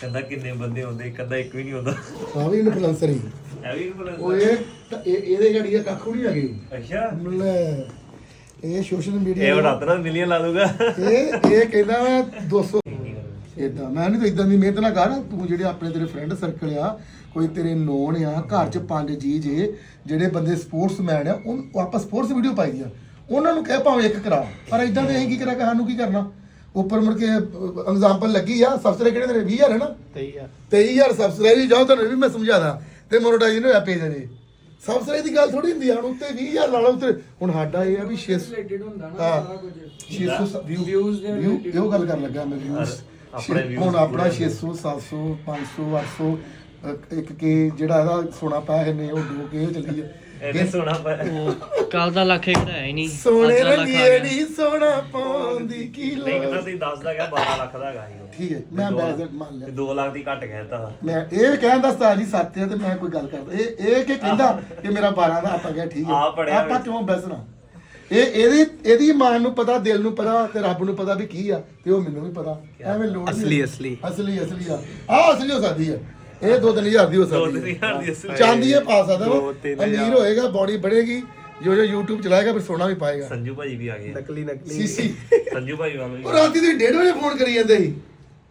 ਕਹਿੰਦਾ ਕਿੰਨੇ ਬੰਦੇ ਹੁੰਦੇ ਕਹਿੰਦਾ ਇੱਕ ਵੀ ਨਹੀਂ ਹੁੰਦਾ। ਆ ਵੀ ਇਨਫਲੂਐਂਸਰ ਹੀ। ਹੈ ਵੀ ਉਹ ਇਨਫਲੂਐਂਸਰ ਇਹ ਇਹ- ਇਹਦੇ ਜਿਹੜੀ ਆ ਕੱਖ ਨਹੀਂ ਹੈਗੀ। ਅੱਛਾ। ਮਤਲਬ ਇਹ ਸੋਸ਼ਲ ਇਹ ਮੀਡੀਆ ਉਹ ਰਾਤ ਨਾਲ ਮਿਲੀਅਨ ਲਾ ਦੂਗਾ ਇਹ ਇਹ ਕਹਿੰਦਾ ਮੈਂ 200 ਇਦਾਂ ਮੈਂ ਨਹੀਂ ਤਾਂ ਇਦਾਂ ਦੀ ਮਿਹਨਤ ਨਾ ਕਰ ਤੂੰ ਜਿਹੜੇ ਆਪਣੇ ਤੇਰੇ ਫਰੈਂਡ ਸਰਕਲ ਆ ਕੋਈ ਤੇਰੇ ਨੋਨ ਆ ਘਰ ਚ ਪੰਜ ਜੀ ਜੇ ਜਿਹੜੇ ਬੰਦੇ ਸਪੋਰਟਸਮੈਨ ਆ ਉਹ ਉਹ ਆਪਾਂ ਸਪੋਰਟਸ ਵੀਡੀਓ ਪਾਈ ਦੀਆਂ। ਉਹਨਾਂ ਨੂੰ ਕਹਿ ਭਾਵੇਂ ਇੱਕ ਕਰਾ। ਪਰ ਇਦਾਂ ਦੇ ਅਸੀਂ ਕੀ ਕਰਾ ਕੇ ਸਾਨੂੰ ਕੀ ਕਰਨਾ? ਉੱਪਰ ਮੁੜ ਕੇ ਐਗਜ਼ਾਮਪਲ ਲੱਗੀ ਆ ਸਬਸਿਡੀ ਕਿਹੜੇ ਦੇ 20000 ਹੈ ਨਾ? ਤਈ ਆ 23000 ਸਬਸਿਡੀ ਜਾਓ ਤੁਹਾਨੂੰ ਵੀ ਮੈਂ ਸਮਝਾਦਾ ਤੇ ਮੋਨੋਟਾਈਜ਼ ਨਹੀਂ ਹੋਇਆ ਪੇਜ ਦੇ ਸਬਸਿਡੀ ਦੀ ਗੱਲ ਥੋੜੀ ਹੁੰਦੀ ਆ ਹੁਣ ਉੱਤੇ 20000 ਲਾ ਲਓ ਉੱਤੇ ਹੁਣ ਸਾਡਾ ਇਹ ਆ ਵੀ 600 ਹੁੰਦਾ ਨਾ ਹਾਂ। ਸਾਰਾ ਕੁਝ। 600 ਵਿਊ Views ਦੇ related ਇਹੋ ਗੱਲ ਕਰਨ ਲੱਗਾ ਮੈਂ ਵਿਊਜ਼ ਆਪਣੇ views ਹੁਣ ਆਪਣਾ 600 700 500 800 ਅ, ਇੱਕ ਕੇ ਜਿਹੜਾ ਇਹਦਾ ਸੋਨਾ ਪਾਇਆ ਇਹਨੇ ਉਹ ਦੋ ਕੇ ਚੱਲੀ ਹੈ ਇਹਨੇ ਸੋਨਾ ਪਾਇਆ। ਉਹ ਕੱਲ ਦਾ ਲੱਖ ਇੱਕ ਹੈ ਹੀ ਨਹੀਂ। ਸੋਨੇ ਅੱਜ ਦਾ ਲੱਖ ਆ ਰੰਗੀਏ ਗਿਆ। ਨਹੀਂ ਸੋਨਾ ਪਾਉਂਦੀ ਕੀ ਨਹੀਂ ਕਿਤਾ ਲੋੜ। ਤੁਸੀਂ 10 ਦਾ ਗਿਆ 12 ਲੱਖ ਦਾ ਉਹ। ਠੀਕ ਹੈ ਮੈਂ ਬੈਜ਼ਟ ਮੰਨ ਲਿਆ। ਤੇ 2 ਲੱਖ ਦੀ ਘੱਟ ਕਹਿਤਾ ਮੈਂ ਇਹ ਕਹਿੰਦਾ ਉਸਤਾਦ ਜੀ ਸੱਤ ਹੈ ਤੇ ਮੈਂ ਕੋਈ ਗੱਲ ਕਰਦਾ। ਇਹ ਇਹ ਕਿ ਕਹਿੰਦਾ ਕਿ ਮੇਰਾ 12 ਦਾ ਆਪਾਂ ਕਿਹਾ ਠੀਕ ਹੈ। ਆਹ ਪੜ੍ਹਿਆ ਆਪਾਂ ਵਿੱਚ। ਕਿਉਂ ਬੈਸਣਾ? ਇਹ ਇਹਦੀ ਇਹਦੀ ਮਾਂ ਨੂੰ ਪਤਾ ਦਿਲ ਨੂੰ ਪਤਾ ਤੇ ਰੱਬ ਨੂੰ ਪਤਾ ਵੀ ਕੀ ਆ ਤੇ ਉਹ ਮੈਨੂੰ ਵੀ ਪਤਾ। ਐਵੇਂ ਲੋੜ ਨਹੀਂ। ਅਸਲੀ- ਅਸਲੀ। ਅਸਲੀ ਅਸਲੀ ਆ। ਆ ਅਸਲੀ ਹੋ ਸਕਦੀ ਆ। ਇਹ 2-3000 ਦੀ ਹੋ ਸਕਦੀ ਆ। ਯਾਰ ਦੀ ਅਸਲੀ। ਚਾਂਦੀ ਇਹ ਪਾ ਸਕਦਾ ਵਾ। ਅਮੀਰ ਹੋਏਗਾ ਬੋਡੀ ਬੜੇਗੀ ਜੋ ਜੋ YouTube ਚਲਾਏਗਾ ਫਿਰ ਸੋਨਾ ਵੀ ਪਾਏਗਾ। ਸੰਜੂ ਭਾਈ ਵੀ ਆ ਗਏ। ਨਕਲੀ ਨਕਲੀ। ਸੀਸੀ ਸੰਜੂ ਭਾਈ ਵਾਲਾ ਰਾਤੀ ਤੁਸੀਂ 1:30 ਵਜੇ ਫੋਨ ਕਰੀ ਜਾਂਦੇ ਸੀ।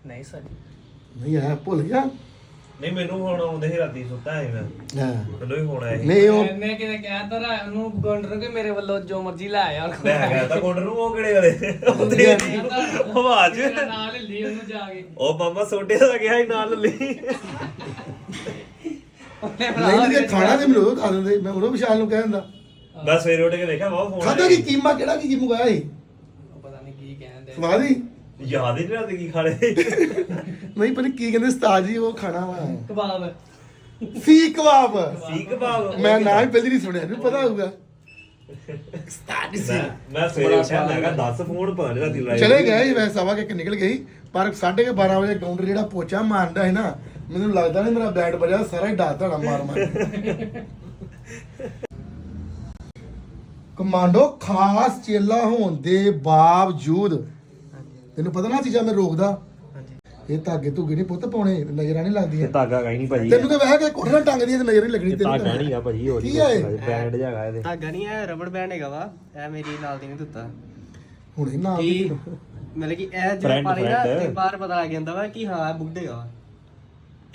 ਨਹੀਂ ਸਰ। ਨਹੀਂ ਆ ਭੁੱਲ ਗਿਆ। ਨਹੀਂ ਮੈਨੂੰ ਹੁਣ ਆਉਂਦੇ ਸੀ ਰਾਤੀ ਸੁੱਤਾ ਸੀ ਮੈਂ। ਹਾਂ। ਮੈਨੂੰ ਵੀ ਫੋਨ ਆਇਆ ਸੀ। ਨਹੀਂ ਉਹ ਮੈਂ ਕਿਤੇ ਕਹਿਤਾ ਰਾ ਉਹਨੂੰ ਗੰਡਰ ਕੇ ਮੇਰੇ ਵੱਲੋਂ ਜੋ ਮਰਜ਼ੀ ਲੈ ਆ ਲੈ ਗਿਆ ਤਾਂ ਕੋਡ ਨੂੰ ਉਹ ਕਿਹੜੇ ਵਾਲੇ? ਉਹਦੇ ਆਵਾਜ਼। ਮੇਰਾ ਨਾਂ ਲੈ ਲਈ ਉਹਨੂੰ ਜਾ ਕੇ। ਉਹ ਮਾਮਾ ਸੋਡੇ ਦਾ ਗਿਆ ਸੀ ਨਾਲ ਲਈ ਨਹੀਂ ਤੇ ਖਾਣਾ ਤੇ ਮੈਨੂੰ ਉਹ ਖਾ ਦਿੰਦੇ ਮੈਂ ਉਦੋਂ ਵਿਸ਼ਾਲ ਨੂੰ ਕਹਿ ਦਿੰਦਾ। ਮੈਂ ਸਵੇਰੇ ਉੱਠ ਕੇ ਦੇਖਿਆ ਵਾਹ ਫੋਨ ਖਾਦਾ ਕੀ ਕੀਮਾ ਕਿਹੜਾ ਕੀ ਕੀ ਮੰਗਾਇਆ ਸੀ? ਪਤਾ ਨਹੀਂ ਕੀ ਕਹਿੰਦੇ। ਸਵਾਦ ਹੀ। ਯਾਦ ਹੀ ਨਹੀਂ ਰਹਿੰਦੀ ਕੀ ਖਾਣੇ। ਨਹੀਂ ਪਰ ਕੀ ਕਹਿੰਦੇ ਉਸਤਾਦ ਜੀ ਉਹ ਖਾਣਾ ਵਾ। ਕਬਾਬ। ਸੀ ਕਬਾਬ। ਸੀ ਕਬਾਬ। ਮੈਂ ਨਾ ਹੀ ਪਹਿਲੀ ਨਹੀਂ ਸੁਣਿਆ ਇਹਨੂੰ ਪਤਾ ਹੋਊਗਾ। ਉਸਤਾਦ ਜੀ ਸੀ। ਮੈਂ ਮੈਂ ਸਵੇਰੇ ਉੱਠਿਆ ਮੈਂ ਕਿਹਾ 10 ਫੋਨ ਪਾ ਰਾਤੀ ਲਾਏ। ਚਲੇ ਗਏ ਸੀ ਮੈਂ ਸਵਾ ਕੇ ਇੱਕ ਨਿਕਲ ਗਈ ਪਰ 12:30 ਵਜੇ ਕਾਊਂਟਰ ਜਿਹੜਾ ਪੋਚਾ ਮਾਰਦਾ ਹੈ ਨਾ ਮੈਨੂੰ ਲੱਗਦਾ ਨਹੀਂ ਮੇਰਾ ਬੈਟ ਵਜਾ ਸਾਰਾ ਹੀ ਡਾਤ ਧੜਾ ਮਾਰ ਮਾਰ। ਕਮਾਂਡੋ ਖਾਸ ਚੇਲਾ ਹੋਣ ਦੇ ਬਾਵਜੂਦ ਤੈਨੂੰ ਪਤਾ ਨਾ ਚੀਜ਼ਾਂ ਮੈਂ ਰੋਕਦਾ। ਇਹ ਧਾਗੇ ਧੁਗੇ ਨਹੀਂ ਪੁੱਤ ਪਾਉਣੇ ਨਜ਼ਰਾਂ ਨਹੀਂ ਲੱਗਦੀਆਂ। ਧਾਗਾ ਗਾਈ ਨਹੀਂ ਭਾਜੀ ਤੈਨੂੰ ਤਾਂ ਵਹਿ ਕੇ ਕੋਠੇ ਨਾਲ ਟੰਗਦੀ ਹੈ ਤੇ ਨਜ਼ਰ ਨਹੀਂ ਲੱਗਣੀ ਤੈਨੂੰ ਧਾਗਾ। ਨਹੀਂ ਆ ਭਾਜੀ ਹੋਰ ਕੀ ਆ ਇਹ? ਬ੍ਰਾਂਡ ਜਗਾ ਇਹਦੇ। ਧਾਗਾ ਨਹੀਂ ਹੈ ਰਬੜ ਬੈਂਡ ਹੈਗਾ ਵਾ ਇਹ ਮੇਰੀ ਨਾਲ ਦੀ ਨਹੀਂ ਦਿੱਤਾ ਹੁਣੇ ਨਾ ਕੀ? ਮਤਲਬ ਕਿ ਇਹ ਜਿਹੜਾ ਪਾਣੀ ਨਾ friend. ਤੇ ਬਾਹਰ ਪਤਾ ਲੱਗ ਜਾਂਦਾ ਵਾ ਕਿ ਹਾਂ ਬੁੱਢ ਵਾ?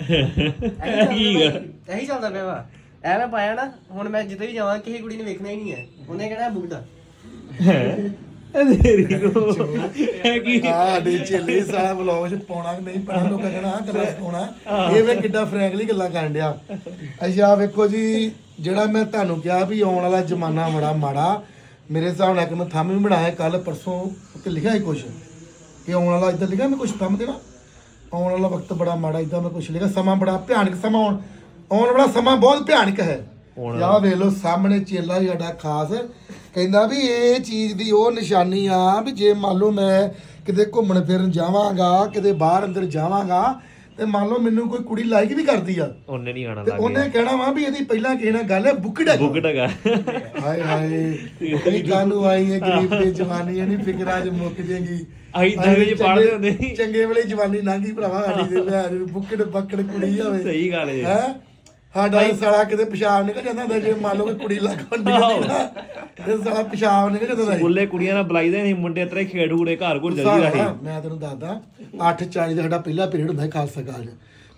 ਇਹੀ ਚੱਲਦਾ ਪਿਆ ਵਾ ਐ ਮੈਂ ਪਾਇਆ ਨਾ ਹੁਣ ਮੈਂ ਜਿੱਥੇ ਵੀ ਜਾਵਾਂ ਕਿਸੇ ਕੁੜੀ ਨੇ ਵੇਖਣਾ ਹੀ ਨਹੀਂ ਹੈ। ਉਹਨੇ ਕਹਿਣਾ ਇਹ ਬੁੱਢਾ। ਤੇਰੀ ਕੋ ਇਹ ਕੀ? ਆ ਸਾਡੇ ਚੇਲੇ ਸਾਰਾ ਵਲੌਗ ਚ ਪਾਉਣਾ ਕਿ ਨਹੀਂ ਪਾਉਣਾ ਲੋਕਾਂ ਕਹਿਣਾ ਆਹ ਗੱਲਾਂ ਪਾਉਣਾ। ਇਹ ਵੇ ਕਿੱਡਾ ਫਰੈਂਕਲੀ ਗੱਲਾਂ ਕਰਨ ਡਿਆ। ਅੱਛਾ ਵੇਖੋ ਜੀ ਜਿਹੜਾ ਮੈਂ ਤੁਹਾਨੂੰ ਕਿਹਾ ਵੀ ਆਉਣ ਵਾਲਾ ਜ਼ਮਾਨਾ ਬੜਾ ਮਾੜਾ ਮੇਰੇ ਹਿਸਾਬ ਨਾਲ ਕਿ ਮੈਂ ਥੰਮ ਵੀ ਬਣਾਇਆ ਕੱਲ ਪਰਸੋਂ ਉੱਤੇ ਲਿਖਿਆ ਹੀ ਕੁਛ ਕਿ ਆਉਣ ਵਾਲਾ ਇਦਾਂ ਲਿਖਿਆ ਮੈਂ ਕੁਛ ਥੰਮ ਦੇਣਾ ਆਉਣ ਵਾਲਾ ਵਕਤ ਬੜਾ ਮਾੜਾ ਇਦਾਂ ਮੈਂ ਕੁਛ ਲਿਖਿਆ ਸਮਾਂ ਬੜਾ ਭਿਆਨਕ ਸਮਾਂ ਆਉਣ ਆਉਣ ਵਾਲਾ ਸਮਾਂ ਬਹੁਤ ਭਿਆਨਕ ਹੈ। ਯਾ ਵੇਖ ਲਓ ਸਾਹਮਣੇ ਚੇਲਾ ਹੀ ਸਾਡਾ ਖਾਸ ਕਹਿੰਦਾ ਵੀ ਇਹ ਚੀਜ਼ ਦੀ ਉਹ ਨਿਸ਼ਾਨੀ ਆ ਵੀ ਜੇ ਮੰਨ ਲਓ ਮੈਂ ਕਿਤੇ ਘੁੰਮਣ ਫਿਰਨ ਜਾਵਾਂਗਾ ਕਿਤੇ ਬਾਹਰ ਅੰਦਰ ਜਾਵਾਂਗਾ ਤੇ ਮੰਨ ਲਓ ਮੈਨੂੰ ਕੋਈ ਕੁੜੀ ਲਾਈਕ ਵੀ ਕਰਦੀ ਆ। ਉਹਨੇ ਨਹੀਂ ਆਣਾ ਤੇ ਉਹਨੇ ਕਹਿਣਾ ਵਾ ਵੀ ਇਹਦੀ ਪਹਿਲਾਂ ਨਾਲ ਗੱਲ ਹੈ ਬੁੱਕੜਾ ਬੁੱਕ ਟਗਾ ਹਾਏ ਹਾਏ ਇਹ ਕਾਨੂੰ ਆਈ ਹੈ ਗਰੀਬ ਦੀ ਜਵਾਨੀ ਇਹ ਨਹੀਂ ਫਿਕਰਾਂ 'ਚ ਮੁੱਕ ਜੇਗੀ। ਅਸੀਂ ਤਾਂ ਵਿੱਚ ਪੜ੍ਹਦੇ ਹੁੰਦੇ। ਸੀ। ਚੰਗੇ ਵੇਲੇ ਜਵਾਨੀ ਲੰਘੀ ਭਰਾਵਾ ਸਾਡੀ ਦੇ ਭੈਣ ਬੁੱਕੜ ਬੱਕੜ ਕੁੜੀ ਹੋਵੇ ਸਹੀ ਗੱਲ ਹੈ। ਹੈ? ਸਾਡਾ ਇਹ ਸਾਲਾ ਕਿਤੇ ਪਿਸ਼ਾਬ ਨਿਕਲ ਜਾਂਦਾ ਹੁੰਦਾ ਜੇ ਮੰਨ ਲਓ ਕੋਈ ਕੁੜੀ ਲੱਗ ਹੁੰਦੀ ਹੁੰਦੀ ਨਾ ਤੇ ਸਾਲਾ ਪਿਸ਼ਾਬ ਨਿਕਲ ਜਾਂਦਾ ਹੁੰਦਾ। ਸੀ। ਕੁੜੀਆਂ ਨਾਲ ਬੁਲਾਈਦੇ ਨਹੀਂ ਮੁੰਡੇ ਤੇਰੇ ਖੇਡ ਖੂੜੇ ਘਰ ਘੁਰ ਜਲਦੀ ਰਹੀ ਮੈਂ ਤੈਨੂੰ ਦੱਸਦਾ 8:40 ਦਾ ਸਾਡਾ ਪਹਿਲਾ ਪੀਰੀਅਡ ਹੁੰਦਾ ਸੀ ਖਾਲਸਾ ਕਾਲਜ।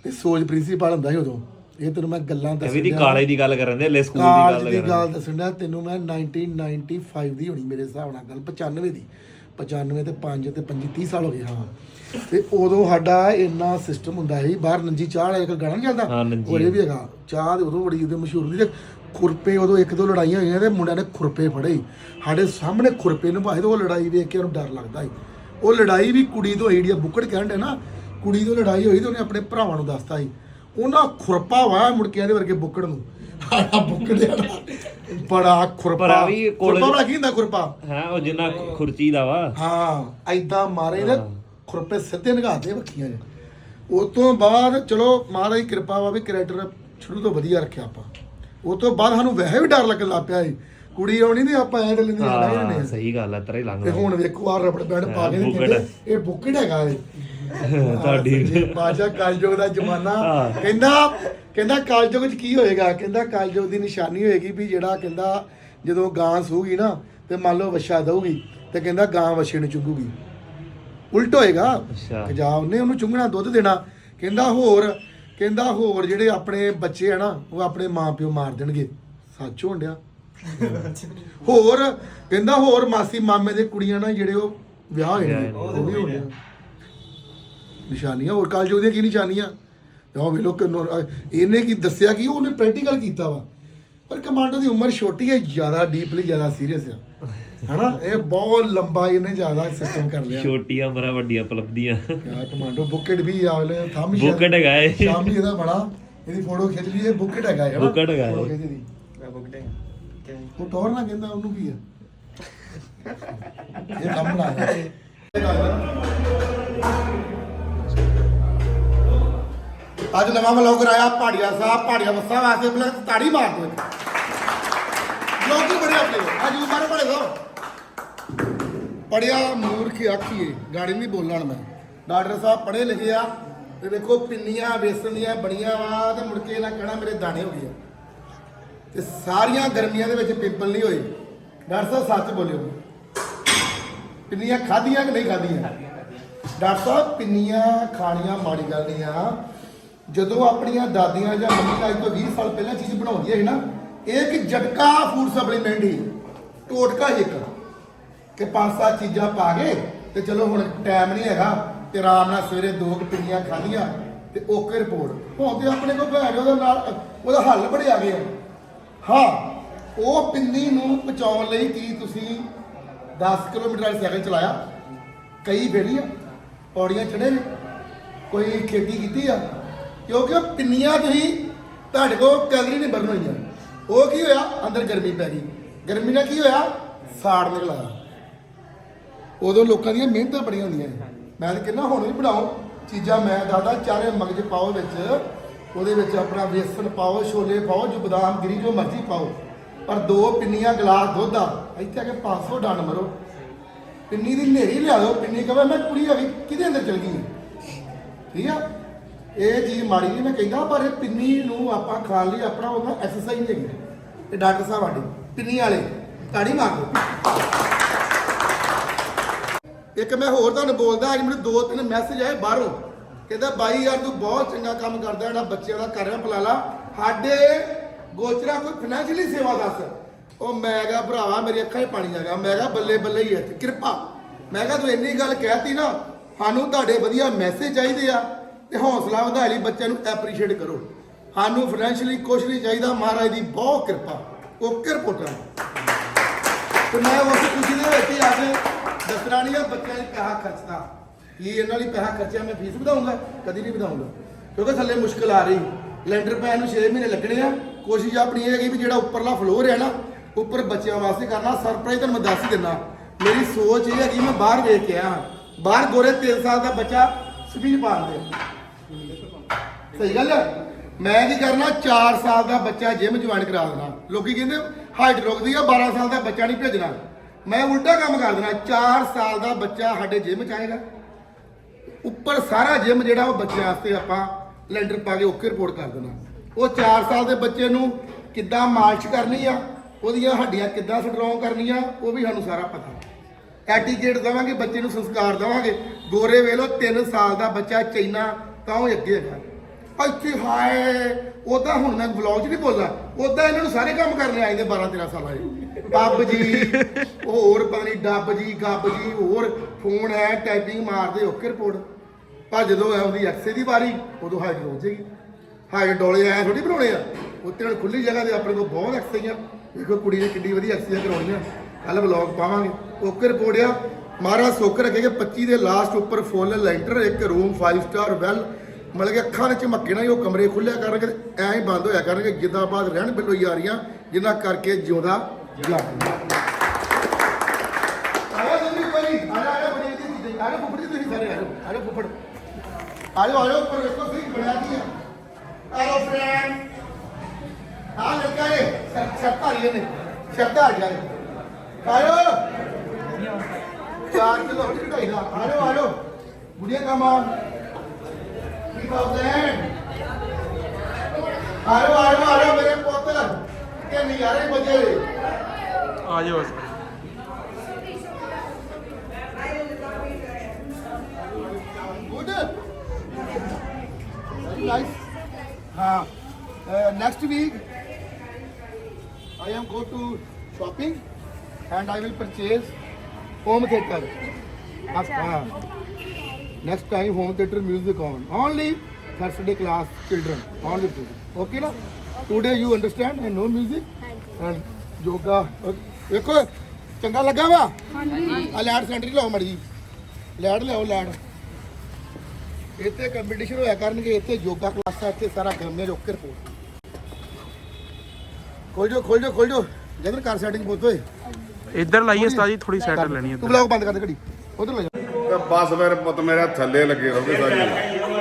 ਤੇ ਸੋਜ ਪ੍ਰਿੰਸੀਪਲ ਹੁੰਦਾ ਸੀ ਉਦੋਂ। ਇਹ ਤੈਨੂੰ ਮੈਂ ਗੱਲਾਂ ਇਹ ਦੱਸ ਵੀ ਦੀ ਕਾਲੇ ਦੀ ਗੱਲ ਕਰਨ ਦੇ ਲੈ ਸਕੂਲ ਦੀ ਕਾਲਜ ਗੱਲ ਦੀ ਗੱਲ ਦੱਸਣ ਤੈਨੂੰ ਮੈਂ 1995 ਦੀ ਹੋਣੀ ਮੇਰੇ ਹਿਸਾਬ ਨਾਲ ਗੱਲ 95 ਦੀ। 95 ਤੇ 5 ਤੇ 25 30 ਸਾਲ ਹੋ ਗਏ ਹਾਂ। ਤੇ ਉਦੋਂ ਸਾਡਾ ਇੰਨਾ ਸਿਸਟਮ ਹੁੰਦਾ ਸੀ ਬਾਹਰ ਨੰਜੀ ਚਾਹ ਵਾਲਾ ਇੱਕ ਗਾਣਾ ਨਹੀਂ ਚੱਲਦਾ। ਉਹ ਇਹ ਵੀ ਹੈਗਾ। ਚਾਹ ਦੇ ਉਦੋਂ ਬੜੀ ਉਹਦੇ ਮਸ਼ਹੂਰ ਹੁੰਦੀ ਤੇ ਖੁਰਪੇ ਉਦੋਂ ਇੱਕ ਦੋ ਲੜਾਈਆਂ ਹੋਈਆਂ ਤੇ ਮੁੰਡਿਆਂ ਨੇ ਖੁਰਪੇ ਫੜੇ। ਸਾਡੇ ਸਾਹਮਣੇ ਖੁਰਪੇ ਨਿਭਾਏ ਤੇ ਉਹ ਲੜਾਈ ਵੇਖ ਕੇ ਉਹਨੂੰ ਡਰ ਲੱਗਦਾ ਸੀ। ਉਹ ਲੜਾਈ ਵੀ ਕੁੜੀ ਤੋਂ ਹੋਈ ਜਿਹੜੀ ਆ ਬੁੱਕੜ ਕਹਿਣ ਦੇ ਨਾ ਕੁੜੀ ਤੋਂ ਲੜਾਈ ਹੋਈ ਤੇ ਉਹਨੇ ਆਪਣੇ ਭਰਾਵਾਂ ਨੂੰ ਦੱਸਤਾ ਸੀ। ਉਹਨਾਂ ਖੁਰਪਾ ਵਾਇਆ ਮੁੜ ਕੇ ਇਹਦੇ ਵਰਗੇ ਬੁੱਕੜ ਨੂੰ। ਆਹ ਬੁੱਕੜ ਜਿਹੜਾ ਬੜਾ ਖੁਰਪਾ। ਆ ਵੀ ਖੁਰਪਾ college- ਬੜਾ ਕੀ ਹੁੰਦਾ ਖੁਰਪਾ? ਹੈ ਉਹ ਜਿੰਨਾ ਖੁਰਚੀ ਦਾ ਵਾ। ਹਾਂ ਐਦਾਂ ਮਾਰੇ ਨੇ ਖੁਰਪੇ ਸਿੱਧੇ ਨਗਾਤੇ ਬੱਕੀਆਂ ਨੇ ਉਸ ਤੋਂ ਬਾਅਦ ਚਲੋ ਮਹਾਰਾਜ ਦੀ ਕਿਰਪਾ ਵਾ ਵੀ ਕੈਰੈਕਟਰ ਸ਼ੁਰੂ ਤੋਂ ਵਧੀਆ ਰੱਖਿਆ ਆਪਾਂ। ਉਸ ਤੋਂ ਬਾਅਦ ਸਾਨੂੰ ਵੈਸੇ ਵੀ ਡਰ ਲੱਗਣ ਲੱਗ ਪਿਆ ਸੀ। ਕੁੜੀ ਆਉਣੀ ਤੇ ਆਪਾਂ ਐਂ ਨਹੀਂ ਜਾਣਾ ਹਾਂ ਸਹੀ ਗੱਲ ਹੈ ਤਰੇ ਲੰਘ ਤੇ ਹੁਣ ਵੇਖੋ ਆ ਰਬੜ ਬੈਂਡ ਪਾ ਕੇ ਹਾਂ, ਤੇ ਬੁੱਕੜ। ਕਹਿੰਦੇ, ਇਹ ਬੁੱਕੜ ਹੈਗਾ ਇਹ। ਤੁਹਾਡੀ ਬਾਜਾ ਕਲਯੁਗ ਦਾ ਜ਼ਮਾਨਾ। ਕਹਿੰਦਾ ਕਹਿੰਦਾ ਕਲਯੁਗ ਚ ਕੀ ਹੋਏਗਾ? ਕਹਿੰਦਾ ਕਲਯੁਗ ਦੀ ਨਿਸ਼ਾਨੀ ਹੋਏਗੀ ਵੀ ਜਿਹੜਾ ਕਹਿੰਦਾ ਜਦੋਂ ਗਾਂ ਸੂਗੀ ਨਾ ਤੇ ਮੰਨ ਲਓ ਵਛਾ ਦਊਗੀ ਤੇ ਕਹਿੰਦਾ ਗਾਂ ਵਛੇ ਨੂੰ ਚੁੰਗੂਗੀ। ਉਲਟ ਹੋਏਗਾ? ਅੱਛਾ। ਕਿ ਜਾ ਉਹਨੇ ਉਹਨੂੰ ਚੁੰਗਣਾ ਦੁੱਧ ਦੇਣਾ। ਕਹਿੰਦਾ ਹੋਰ ਕਹਿੰਦਾ ਹੋਰ ਜਿਹੜੇ ਆਪਣੇ ਬੱਚੇ ਆ ਨਾ ਉਹ ਆਪਣੇ ਮਾਪਿਓ ਮਾਰ ਦੇਣਗੇ। ਸੱਚ ਹੋਣ ਡਿਆ। ਹੋਰ ਕਹਿੰਦਾ ਹੋਰ ਮਾਸੀ ਮਾਮੇ ਦੇ ਕੁੜੀਆਂ ਨਾਲ ਜਿਹੜੇ ਉਹ ਵਿਆਹ ਹੋਏ ਨੇ ਉਹ ਵੀ ਹੋ ਗਏ ਨਿਸ਼ਾਨੀਆਂ ਹੋਰ ਕਾਲਜ ਉਹਦੀਆਂ ਕੀ ਨਿਸ਼ਾਨੀਆਂ? ਉਹ ਵੇਲੋ ਕਿੰਨੋ ਇਹਨੇ ਕੀ ਦੱਸਿਆ ਕਿ ਉਹਨੇ ਪ੍ਰੈਕਟੀਕਲ ਕੀਤਾ ਵਾ। ਪਰ ਕਮਾਂਡੋ ਦੀ ਉਮਰ ਛੋਟੀ ਹੈ ਜ਼ਿਆਦਾ ਡੀਪਲੀ ਜ਼ਿਆਦਾ ਸੀਰੀਅਸ ਆ। ਹਨਾ? ਇਹ ਬਹੁਤ ਲੰਬਾ ਇਹਨੇ ਜ਼ਿਆਦਾ ਸਿਸਟਮ ਕਰ ਲਿਆ। ਛੋਟੀਆਂ ਮਰਾ ਵੱਡੀਆਂ ਉਪਲਬਧੀਆਂ ਯਾਰ ਕਮਾਂਡੋ ਬੁੱਕਟ ਵੀ ਆਵਲੇ ਥੰਮ ਬੁੱਕਟ ਹੈਗਾ ਇਹ। ਸ਼ਾਮ ਇਹਦਾ ਬੜਾ। ਇਹਦੀ ਫੋਟੋ ਖਿੱਚ ਲਈ ਇਹ ਬੁੱਕਟ ਹੈਗਾ ਹੈ ਬੁੱਕਟ ਹੈਗਾ ਇਹ। ਖਿੱਚ ਦੀ ਉਹ ਟੋਰ ਨਾ ਕਹਿੰਦਾ ਉਹਨੂੰ ਕੀ ਆ? ਇਹ ਕੰਮ ਲਾ ਅੱਜ ਨਵਾਂ ਵਲੋਗ ਕਰਾਇਆ ਪਹਾੜੀਆ ਸਾਹਿਬ, ਪਹਾੜੀਆ ਵਸਾ ਵਾਸਤੇ ਪਹਿਲਾਂ ਤਾੜੀ ਮਾਰ ਦਿਓ ਲੋਕ ਬੜੇ ਆਪਣੇ ਅੱਜ ਉਮਰ ਬੜੇ ਦੋ ਪੜਿਆ ਮੂਰਖ ਆਖੀਏ ਗਾੜੀ ਨਹੀਂ ਬੋਲਣ ਮੈਂ। ਡਾਕਟਰ ਸਾਹਿਬ ਪੜ੍ਹੇ ਲਿਖੇ ਆ, ਤੇ ਵੇਖੋ ਪਿੰਨੀਆਂ ਵੇਸਣ ਦੀਆਂ ਬਣੀਆਂ ਵਾ, ਤੇ ਮੁੜ ਕੇ ਨਾ ਕਹਿਣਾ ਮੇਰੇ ਦਾਣੇ ਹੋ ਗਏ ਤੇ ਸਾਰੀਆਂ ਗਰਮੀਆਂ ਦੇ ਵਿੱਚ ਪਿੰਪਲ ਨਹੀਂ ਹੋਏ। ਡਾਕਟਰ ਸਾਹਿਬ ਸੱਚ ਬੋਲਿਓ। ਪਿੰਨੀਆਂ ਖਾਧੀਆਂ ਕਿ ਨਹੀਂ ਖਾਧੀਆਂ? ਡਾਕਟਰ ਸਾਹਿਬ, ਪਿੰਨੀਆਂ ਖਾਣੀਆਂ ਮਾੜੀ ਗੱਲ ਨਹੀਂ ਆ। ਜਦੋਂ ਆਪਣੀਆਂ ਦਾਦੀਆਂ ਜਾਂ ਮੰਮੀ ਅੱਜ ਤੋਂ 20 ਸਾਲ ਪਹਿਲਾਂ ਚੀਜ਼ ਬਣਾਉਂਦੀਆਂ ਸੀ ਨਾ, ਇਹ ਇੱਕ ਜਟਕਾ ਫੂਡ ਸਪਲੀਮੈਂਟ ਹੀ ਟੋਟਕਾ ਹੀ ਇੱਕ। ਕਿ ਪੰਜ ਸੱਤ ਚੀਜ਼ਾਂ ਪਾ ਕੇ ਤੇ ਚਲੋ ਹੁਣ ਟਾਈਮ ਨਹੀਂ ਹੈਗਾ ਤੇ ਆਰਾਮ ਨਾਲ ਸਵੇਰੇ ਦੋ ਕੁ ਪਿੰਨੀਆਂ ਖਾਧੀਆਂ ਤੇ ਓਕੇ ਰਿਪੋਰਟ ਹੁਣ ਤੇ ਆਪਣੇ ਕੋਲ ਭੈਣ ਉਹਦਾ ਨਾਲ, ਉਹਦਾ ਹੱਲ ਬੜੇ ਆ ਗਏ ਆ ਹਾਂ, ਉਹ ਪਿੰਨੀ ਨੂੰ ਪਹੁੰਚਾਉਣ ਲਈ ਕੀ ਤੁਸੀਂ 10 ਕਿਲੋਮੀਟਰ ਵਾਲੀ ਸਾਈਕਲ ਚਲਾਇਆ? ਕਈ ਫੇਰੀਆਂ, ਪੌੜੀਆਂ ਚੜੇ ਨੇ। ਕੋਈ ਖੇਤੀ ਕੀਤੀ ਆ? ਕਿਉਂਕਿ ਉਹ ਪਿੰਨੀਆਂ ਤੁਸੀਂ ਤੁਹਾਡੇ ਕੋਲ ਕੈਲਰੀ ਨਹੀਂ ਬਰਨ ਹੋਈਆਂ। ਉਹ ਕੀ ਹੋਇਆ? ਅੰਦਰ ਗਰਮੀ ਪੈ ਗਈ। ਗਰਮੀ ਨਾਲ ਕੀ ਹੋਇਆ? ਸਾੜ ਨਿਕਲ ਆਇਆ। ਉਦੋਂ ਲੋਕਾਂ ਦੀਆਂ ਮਿਹਨਤਾਂ ਬੜੀਆਂ ਹੁੰਦੀਆਂ ਨੇ। ਮੈਂ ਤਾਂ ਕਹਿੰਦਾ, ਹੁਣ ਵੀ ਬਣਾਓ ਚੀਜ਼ਾਂ। ਮੈਂ ਦੱਸਦਾ ਚਾਰੇ ਮਗਜ ਪਾਓ ਵਿੱਚ। ਉਹਦੇ ਵਿੱਚ ਆਪਣਾ ਵੇਸਣ ਪਾਓ, ਛੋਲੇ ਪਾਓ ਜੋ ਬਦਾਮ ਗਿਰੀ ਜੋ ਮਰਜ਼ੀ ਪਾਓ। ਪਰ ਦੋ ਪਿੰਨੀਆਂ, ਗਲਾਸ ਦੁੱਧ ਆ। ਇੱਥੇ ਆ ਕੇ 500 ਡੰਡ ਮਰੋ। ਪਿੰਨੀ ਦੀ ਨੇਰੀ ਲਿਆ ਦਿਓ। ਪਿੰਨੀ ਕਹੇ, ਮੈਂ ਕੁੜੀ ਆ ਗਈ ਕਿਹਦੇ ਅੰਦਰ ਚਲ ਗਈ ਠੀਕ ਆ? ਇਹ ਚੀਜ਼ ਮਾੜੀ ਨਹੀਂ, ਮੈਂ ਕਹਿੰਦਾ ਪਰ ਇਹ ਪਿੰਨੀ ਨੂੰ ਆਪਾਂ ਖਾ ਲਈ ਆਪਣਾ ਉਹਦਾ ਐਕਸਰਸਾਈਜ਼ ਨਹੀਂ ਇਹ ਡਾਕਟਰ ਸਾਹਿਬ ਸਾਡੇ, ਪਿੰਨੀ ਵਾਲੇ, ਤਾੜੀ ਮਾਰ ਇੱਕ ਮੈਂ ਹੋਰ ਤੁਹਾਨੂੰ ਬੋਲਦਾ, ਅੱਜ ਮੈਨੂੰ ਦੋ ਤਿੰਨ ਮੈਸੇਜ ਆਏ ਬਾਹਰੋਂ। ਕਹਿੰਦਾ, ਬਾਈ ਯਾਰ, ਤੂੰ ਬਹੁਤ ਚੰਗਾ ਕੰਮ ਕਰਦਾ, ਜਿਹੜਾ ਬੱਚਿਆਂ ਦਾ ਕਰ ਰਿਹਾ ਪਲਾਲਾ ਸਾਡੇ ਗੋਚਰਾ ਕੋਈ ਫਾਈਨੈਂਸ਼ੀਅਲੀ ਸੇਵਾ ਦੱਸ। ਉਹ ਮੈਂ ਕਿਹਾ, ਭਰਾਵਾ, ਮੇਰੀ ਅੱਖਾਂ 'ਚ ਪਾਣੀ ਆ ਗਿਆ। ਮੈਂ ਕਿਹਾ, ਬੱਲੇ ਬੱਲੇ ਹੀ ਹੈ ਤੇ ਕਿਰਪਾ। ਮੈਂ ਕਿਹਾ, ਤੂੰ ਇੰਨੀ ਗੱਲ ਕਹਿਤੀ ਨਾ, ਸਾਨੂੰ ਤੁਹਾਡੇ ਵਧੀਆ ਮੈਸੇਜ ਚਾਹੀਦੇ ਆ। ਤੇ ਹੌਸਲਾ ਵਧਾਈ ਲਈ ਬੱਚਿਆਂ ਨੂੰ ਐਪਰੀਸ਼ੀਏਟ ਕਰੋ। ਸਾਨੂੰ ਫਾਈਨੈਂਸ਼ੀਅਲੀ ਕੁਛ ਨਹੀਂ ਚਾਹੀਦਾ, ਮਹਾਰਾਜ ਦੀ ਬਹੁਤ ਕਿਰਪਾ। ਓਕੇ ਰਿਪੋਰਟਾਂ ਤੇ ਮੈਂ ਉਸ ਖੁਸ਼ੀ ਦੇ ਵਿੱਚ ਹੀ ਅੱਜ ਦੱਸਣਾ ਨਹੀਂ ਆ, ਬੱਚਿਆਂ ਲਈ ਪੈਸਾ ਖਰਚਦਾ। ਕੀ ਇਹਨਾਂ ਲਈ ਪੈਸਾ ਖਰਚਿਆ, ਮੈਂ ਫੀਸ ਵਧਾਉਂਗਾ? ਕਦੀ ਨਹੀਂ ਵਧਾਉਂਗਾ ਕਿਉਂਕਿ ਥੱਲੇ ਮੁਸ਼ਕਲ ਆ ਰਹੀ। ਲੈਂਟਰ ਪੈਣ ਨੂੰ 6 ਮਹੀਨੇ ਲੱਗਣੇ ਆ। ਕੋਸ਼ਿਸ਼ ਆਪਣੀ ਇਹ ਹੈਗੀ ਵੀ ਜਿਹੜਾ ਉੱਪਰਲਾ ਫਲੋਰ ਹੈ ਨਾ, ਉੱਪਰ ਬੱਚਿਆਂ ਵਾਸਤੇ ਕਰਨਾ। ਸਰਪ੍ਰਾਈਜ਼ ਤੁਹਾਨੂੰ ਮੈਂ ਦੱਸ ਹੀ ਦਿੰਦਾ। ਮੇਰੀ ਸੋਚ ਇਹ ਹੈਗੀ, ਮੈਂ ਬਾਹਰ ਵੇਖ ਕੇ ਆਇਆ। ਬਾਹਰ ਗੋਰੇ 3 ਸਾਲ ਦਾ ਬੱਚਾ ਸਪੀਚ ਪਾਉਂਦੇ ਸਹੀ ਗੱਲ ਹੈ ਮੈਂ ਕੀ ਕਰਨਾ 4 ਸਾਲ ਦਾ ਬੱਚਾ ਜਿਮ ਜੁਆਇਨ ਕਰਾ ਦੇਣਾ। ਲੋਕੀ ਕਹਿੰਦੇ, ਹਾਈਟ ਰੁਕਦੀ ਆ 12 ਸਾਲ ਦਾ ਬੱਚਾ ਨਹੀਂ ਭੇਜਣਾ। ਮੈਂ ਉਲਟਾ ਕੰਮ ਕਰ ਦੇਣਾ 4 ਸਾਲ ਦਾ ਬੱਚਾ ਸਾਡੇ ਜਿਮ ਚ ਆਏਗਾ। ਉੱਪਰ ਸਾਰਾ ਜਿਮ ਜਿਹੜਾ ਉਹ ਬੱਚਿਆਂ ਵਾਸਤੇ ਆਪਾਂ ਲੈਂਡਰ ਪਾ ਕੇ ਓਕੇ ਰਿਪੋਰਟ ਕਰ ਦੇਣਾ। ਉਹ 4 ਸਾਲ ਦੇ ਬੱਚੇ ਨੂੰ ਕਿੱਦਾਂ ਮਾਲਸ਼ ਕਰਨੀ ਆ, ਉਹਦੀਆਂ ਹੱਡੀਆਂ ਕਿੱਦਾਂ ਸਟਰੋਂਗ ਕਰਨੀਆਂ, ਉਹ ਵੀ ਸਾਨੂੰ ਸਾਰਾ ਪਤਾ। ਐਟੀਕੇਟ ਦਵਾਂਗੇ, ਬੱਚੇ ਨੂੰ ਸੰਸਕਾਰ ਦਵਾਂਗੇ। ਗੋਰੇ ਵੇਲੋ 3 ਸਾਲ ਦਾ ਬੱਚਾ ਚੈਨਾ, ਤਾਂ ਉਹ ਅੱਗੇ ਹੈਗਾ ਇੱਥੇ ਹਾਏ ਉਹਦਾ ਹੁਣ ਮੈਂ ਵਲੌਗ 'ਚ ਨਹੀਂ ਬੋਲਦਾ ਉਹਦਾ ਇਹਨਾਂ ਨੂੰ ਸਾਰੇ ਕੰਮ ਕਰਨੇ ਆਏ ਨੇ 12 13 ਸਾਲਾਂ ਦੇ ਪੱਬ ਜੀ, ਹੋਰ ਪਤਾ ਨਹੀਂ ਡੱਬ ਜੀ, ਗੱਬ ਜੀ, ਹੋਰ ਫੋਨ ਹੈ ਟਾਈਪਿੰਗ ਮਾਰਦੇ ਓਕੇ ਰਿਪੋਰਟ ਪਰ ਜਦੋਂ ਆਉਂਦੀ ਐਕਸੇ ਦੀ ਵਾਰੀ, ਉਦੋਂ ਹਾਈਟ ਹੋ ਜਾਏਗੀ। ਹਾਈਟ ਡੋਲੇ ਐ ਥੋੜੀ ਬਣਾਉਣੇ ਆ। ਉੱਤੇ ਹੁਣ ਖੁੱਲੀ ਜਗ੍ਹਾ ਤੇ ਆਪਣੇ ਕੋਲ ਬਹੁਤ ਐਕਸਰਸਾਈਜ਼ਾਂ ਦੇਖੋ ਕੁੜੀ ਨੇ ਕਿੰਨੀ ਵਧੀਆ ਐਕਸਰਸਾਈਜ਼ ਕਰਾਉਣੀਆਂ ਕੱਲ ਵਲੌਗ ਪਾਵਾਂਗੇ। ਓਕੇ ਰਿਪੋਰਟ ਆ। ਮਹਾਰਾਜ ਸੋਕਰ ਰੱਖੇਗੇ 25 ਦੇ ਲਾਸਟ ਉੱਪਰ ਫੁੱਲ ਲੈਂਟਰ ਇੱਕ ਰੂਮ 5 ਸਟਾਰ ਵੈਲ ਮਤਲਬ ਕਿ ਅੱਖਾਂ ਵਿੱਚ ਝਮੱਕੇ ਨਾਲ ਹੀ ਉਹ ਕਮਰੇ ਖੁੱਲਿਆ ਕਰਨਗੇ ਤੇ ਐਂ ਹੀ ਬੰਦ ਹੋਇਆ ਕਰਨਗੇ, ਜਿੱਦਾਂ ਬਾਅਦ ਰਹਿਣ ਬਿਲੋ ਯਾਰੀਆਂ ਜਿੰਨਾ ਕਰਕੇ ਜਿਉਂਦਾ ਜੱਗ ਆਇਆ ਜਲਦੀ ਕੋਈ ਆਇਆ ਆਇਆ ਬੜੀ ਦੀ ਚੀਜ਼ ਆਇਆ ਫੁੱਫੜ ਜੀ, ਤੁਸੀਂ ਸਾਰੇ ਆਇਓ ਆਇਓ ਫੁੱਫੜ। ਆਇਓ ਆਇਓ ਉੱਪਰ ਵੇਖੋ ਸੀ ਬਣਾ ਦੀ ਆਇਓ ਫਰੈਂਡ ਆ? ਲੜਕਾ ਏ ਸ਼ਰਤਾ ਰਹੀ ਨੇ ਸ਼ਰਤਾ ਆ ਗਿਆ ਆਇਓ ਚਾਰ ਕਿਲੋ ਹੱਡੀ ਕਢਾਈ ਦਾ ਆਇਓ ਆਇਓ ਬੁੜੀਆ ਕਮਾ ਕੀ ਕਰਦੇ ਆਇਓ ਆਇਓ ਆਇਓ ਮੇਰੇ ਪੁੱਤ ਕਿ ਨਜ਼ਾਰੇ ਬਜੇ ਆ ਜਾਓ Good. Very nice. Uh, uh, next week, I am go to shopping and I will purchase home theater. Ah. Next time home theater music on. Only Thursday class children. Only children. Okay na? Today you understand and no music? And yoga. ਦੇਖੋ ਚੰਗਾ ਲੱਗਾ ਵਾ ਆ lead centre ਲਾਓ ਮੜੀ ਜੀ lead ਲਿਆਓ lead ਇੱਥੇ ਕੰਪੀਟੀਸ਼ਨ ਹੋਇਆ ਕਰਨਗੇ ਇੱਥੇ ਯੋਗਾ ਕਲਾਸਾਂ ਇੱਥੇ ਸਾਰਾ ਗਰਮੇ ਰੋਕ ਕੇ ਰਿਪੋਰਟ ਖੋਲ ਜੋ ਖੋਲ ਜੋ ਖੋਲ ਜੋ ਜਦਰ ਕਰ ਸੈਟਿੰਗ ਬੋਤ ਓਏ ਇੱਧਰ ਲਾਈਏ ਉਸਤਾਦ ਜੀ ਥੋੜੀ ਸੈਟ ਲੈਣੀ ਹੈ ਤੂੰ ਬਲੌਗ ਬੰਦ ਕਰ ਦੇ ਘੜੀ ਉਧਰ ਲੈ ਜਾ ਤੇ ਬਸ ਫਿਰ ਪੁੱਤ ਮੇਰਾ ਥੱਲੇ ਲੱਗੇ ਰਹੋਗੇ ਸਾਰੀ ਉਮਰ।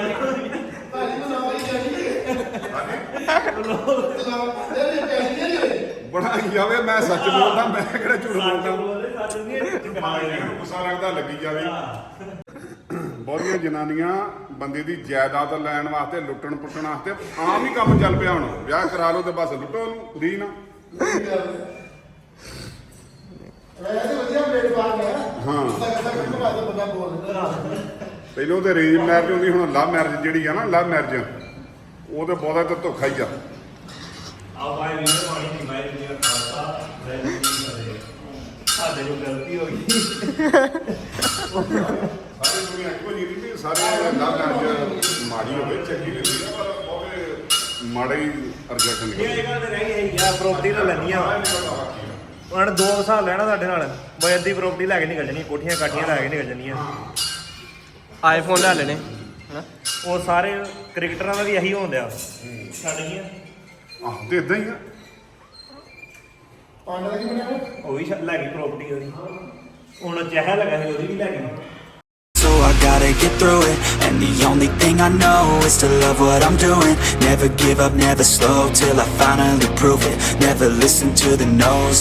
ਬਣਾਈ ਜਾਵੇ ਮੈਂ ਸੱਚ ਬੋਲਦਾ ਮੈਂ ਕਿਹੜਾ ਝੂਠ ਬੋਲਦਾ? ਗੁੱਸਾ ਲੱਗਦਾ ਲੱਗੀ ਜਾਵੇ। ਬਹੁਤੀਆਂ ਜਨਾਨੀਆਂ ਬੰਦੇ ਦੀ ਜਾਇਦਾਦ ਲੈਣ ਵਾਸਤੇ ਲੁੱਟਣ ਪੁੱਟਣ ਵਾਸਤੇ ਆਮ ਹੀ ਕੰਮ ਚੱਲ ਪਿਆ ਹੁਣ। ਵਿਆਹ ਕਰਾ ਲਓ ਤੇ ਬਸ ਲੁੱਟੋ ਉਹਨੂੰ ਫਰੀ ਨਾ। ਵੈਸੇ ਵਧੀਆ ਪਲੇਟਫਾਰਮ ਹੈ। ਹਾਂ। ਬੰਦਾ ਬੋਲ ਪਹਿਲਾਂ ਤੇ ਅਰੇਂਜ ਮੈਰਿਜ ਹੁੰਦੀ ਹੁਣ ਲਵ ਮੈਰਿਜ ਜਿਹੜੀ ਆ ਨਾ ਲਵ ਮੈਰਿਜ ਉਹ ਤੇ ਬਹੁਤਾ ਤੇ ਧੋਖਾ ਹੀ ਆ। ਆਓ ਭਾਈ ਵੀ ਪਾਣੀ ਜੀ ਖਾਲਸਾ ਵੈਰੀ ਜੀ ਸਾਡੇ ਕੋਲ ਗਲਤੀ ਹੋ ਗਈ। ਸਾਰੇ ਦੁਨੀਆ ਇੱਕੋ ਜਿਹੀ ਨਹੀਂ ਵੀ ਸਾਰੇ ਲਵ ਮੈਰਿਜ ਮਾੜੀ ਹੋਵੇ ਚੰਗੀ ਨਹੀਂ ਪਰ ਬਹੁਤੇ ਮਾੜੇ ਹੀ ਰਿਜੈਕਟ ਇਹ ਗੱਲ ਤੇ ਰਹਿ ਗਈ ਯਾ ਪ੍ਰਾਪਰਟੀ ਤਾਂ ਲੈਣੀਆਂ ਵਾ। ਉਹਨਾਂ ਨੇ ਦੋ ਸਾਲ ਲੈਣਾ ਸਾਡੇ ਨਾਲ। ਬਜਟ ਦੀ ਪ੍ਰਾਪਰਟੀ ਲੈ ਕੇ ਨਿਕਲ ਜਣੀ ਕੋਠੀਆਂ ਕਾਠੀਆਂ ਲੈ ਕੇ ਨਿਕਲ ਜਣੀਆਂ ਆਈਫੋਨ ਲੈ ਲੈਣੇ ਹਨਾ ਉਹ ਸਾਰੇ ਕ੍ਰਿਕਟਰਾਂ ਦਾ ਵੀ ਇਹੀ ਹੋਣ ਡਿਆ ਛੱਡ ਗਈਆਂ ਆਹ ਤੇ ਇਦਾਂ ਹੀ ਆ ਪਾਂਡਾ ਦਾ ਕੀ ਬਣਿਆ ਉਹ ਵੀ ਛੱਡ- ਲੈ ਗਈ ਪ੍ਰਾਪਰਟੀ ਉਹਦੀ ਹੁਣ ਚਹਿਆ ਲੱਗਾ ਸੀ ਉਹਦੀ ਵੀ ਲੈ ਗਈ So I gotta get through it And the only thing I know is to love what I'm doing Never give up, never slow Till I finally prove it Never listen to the no's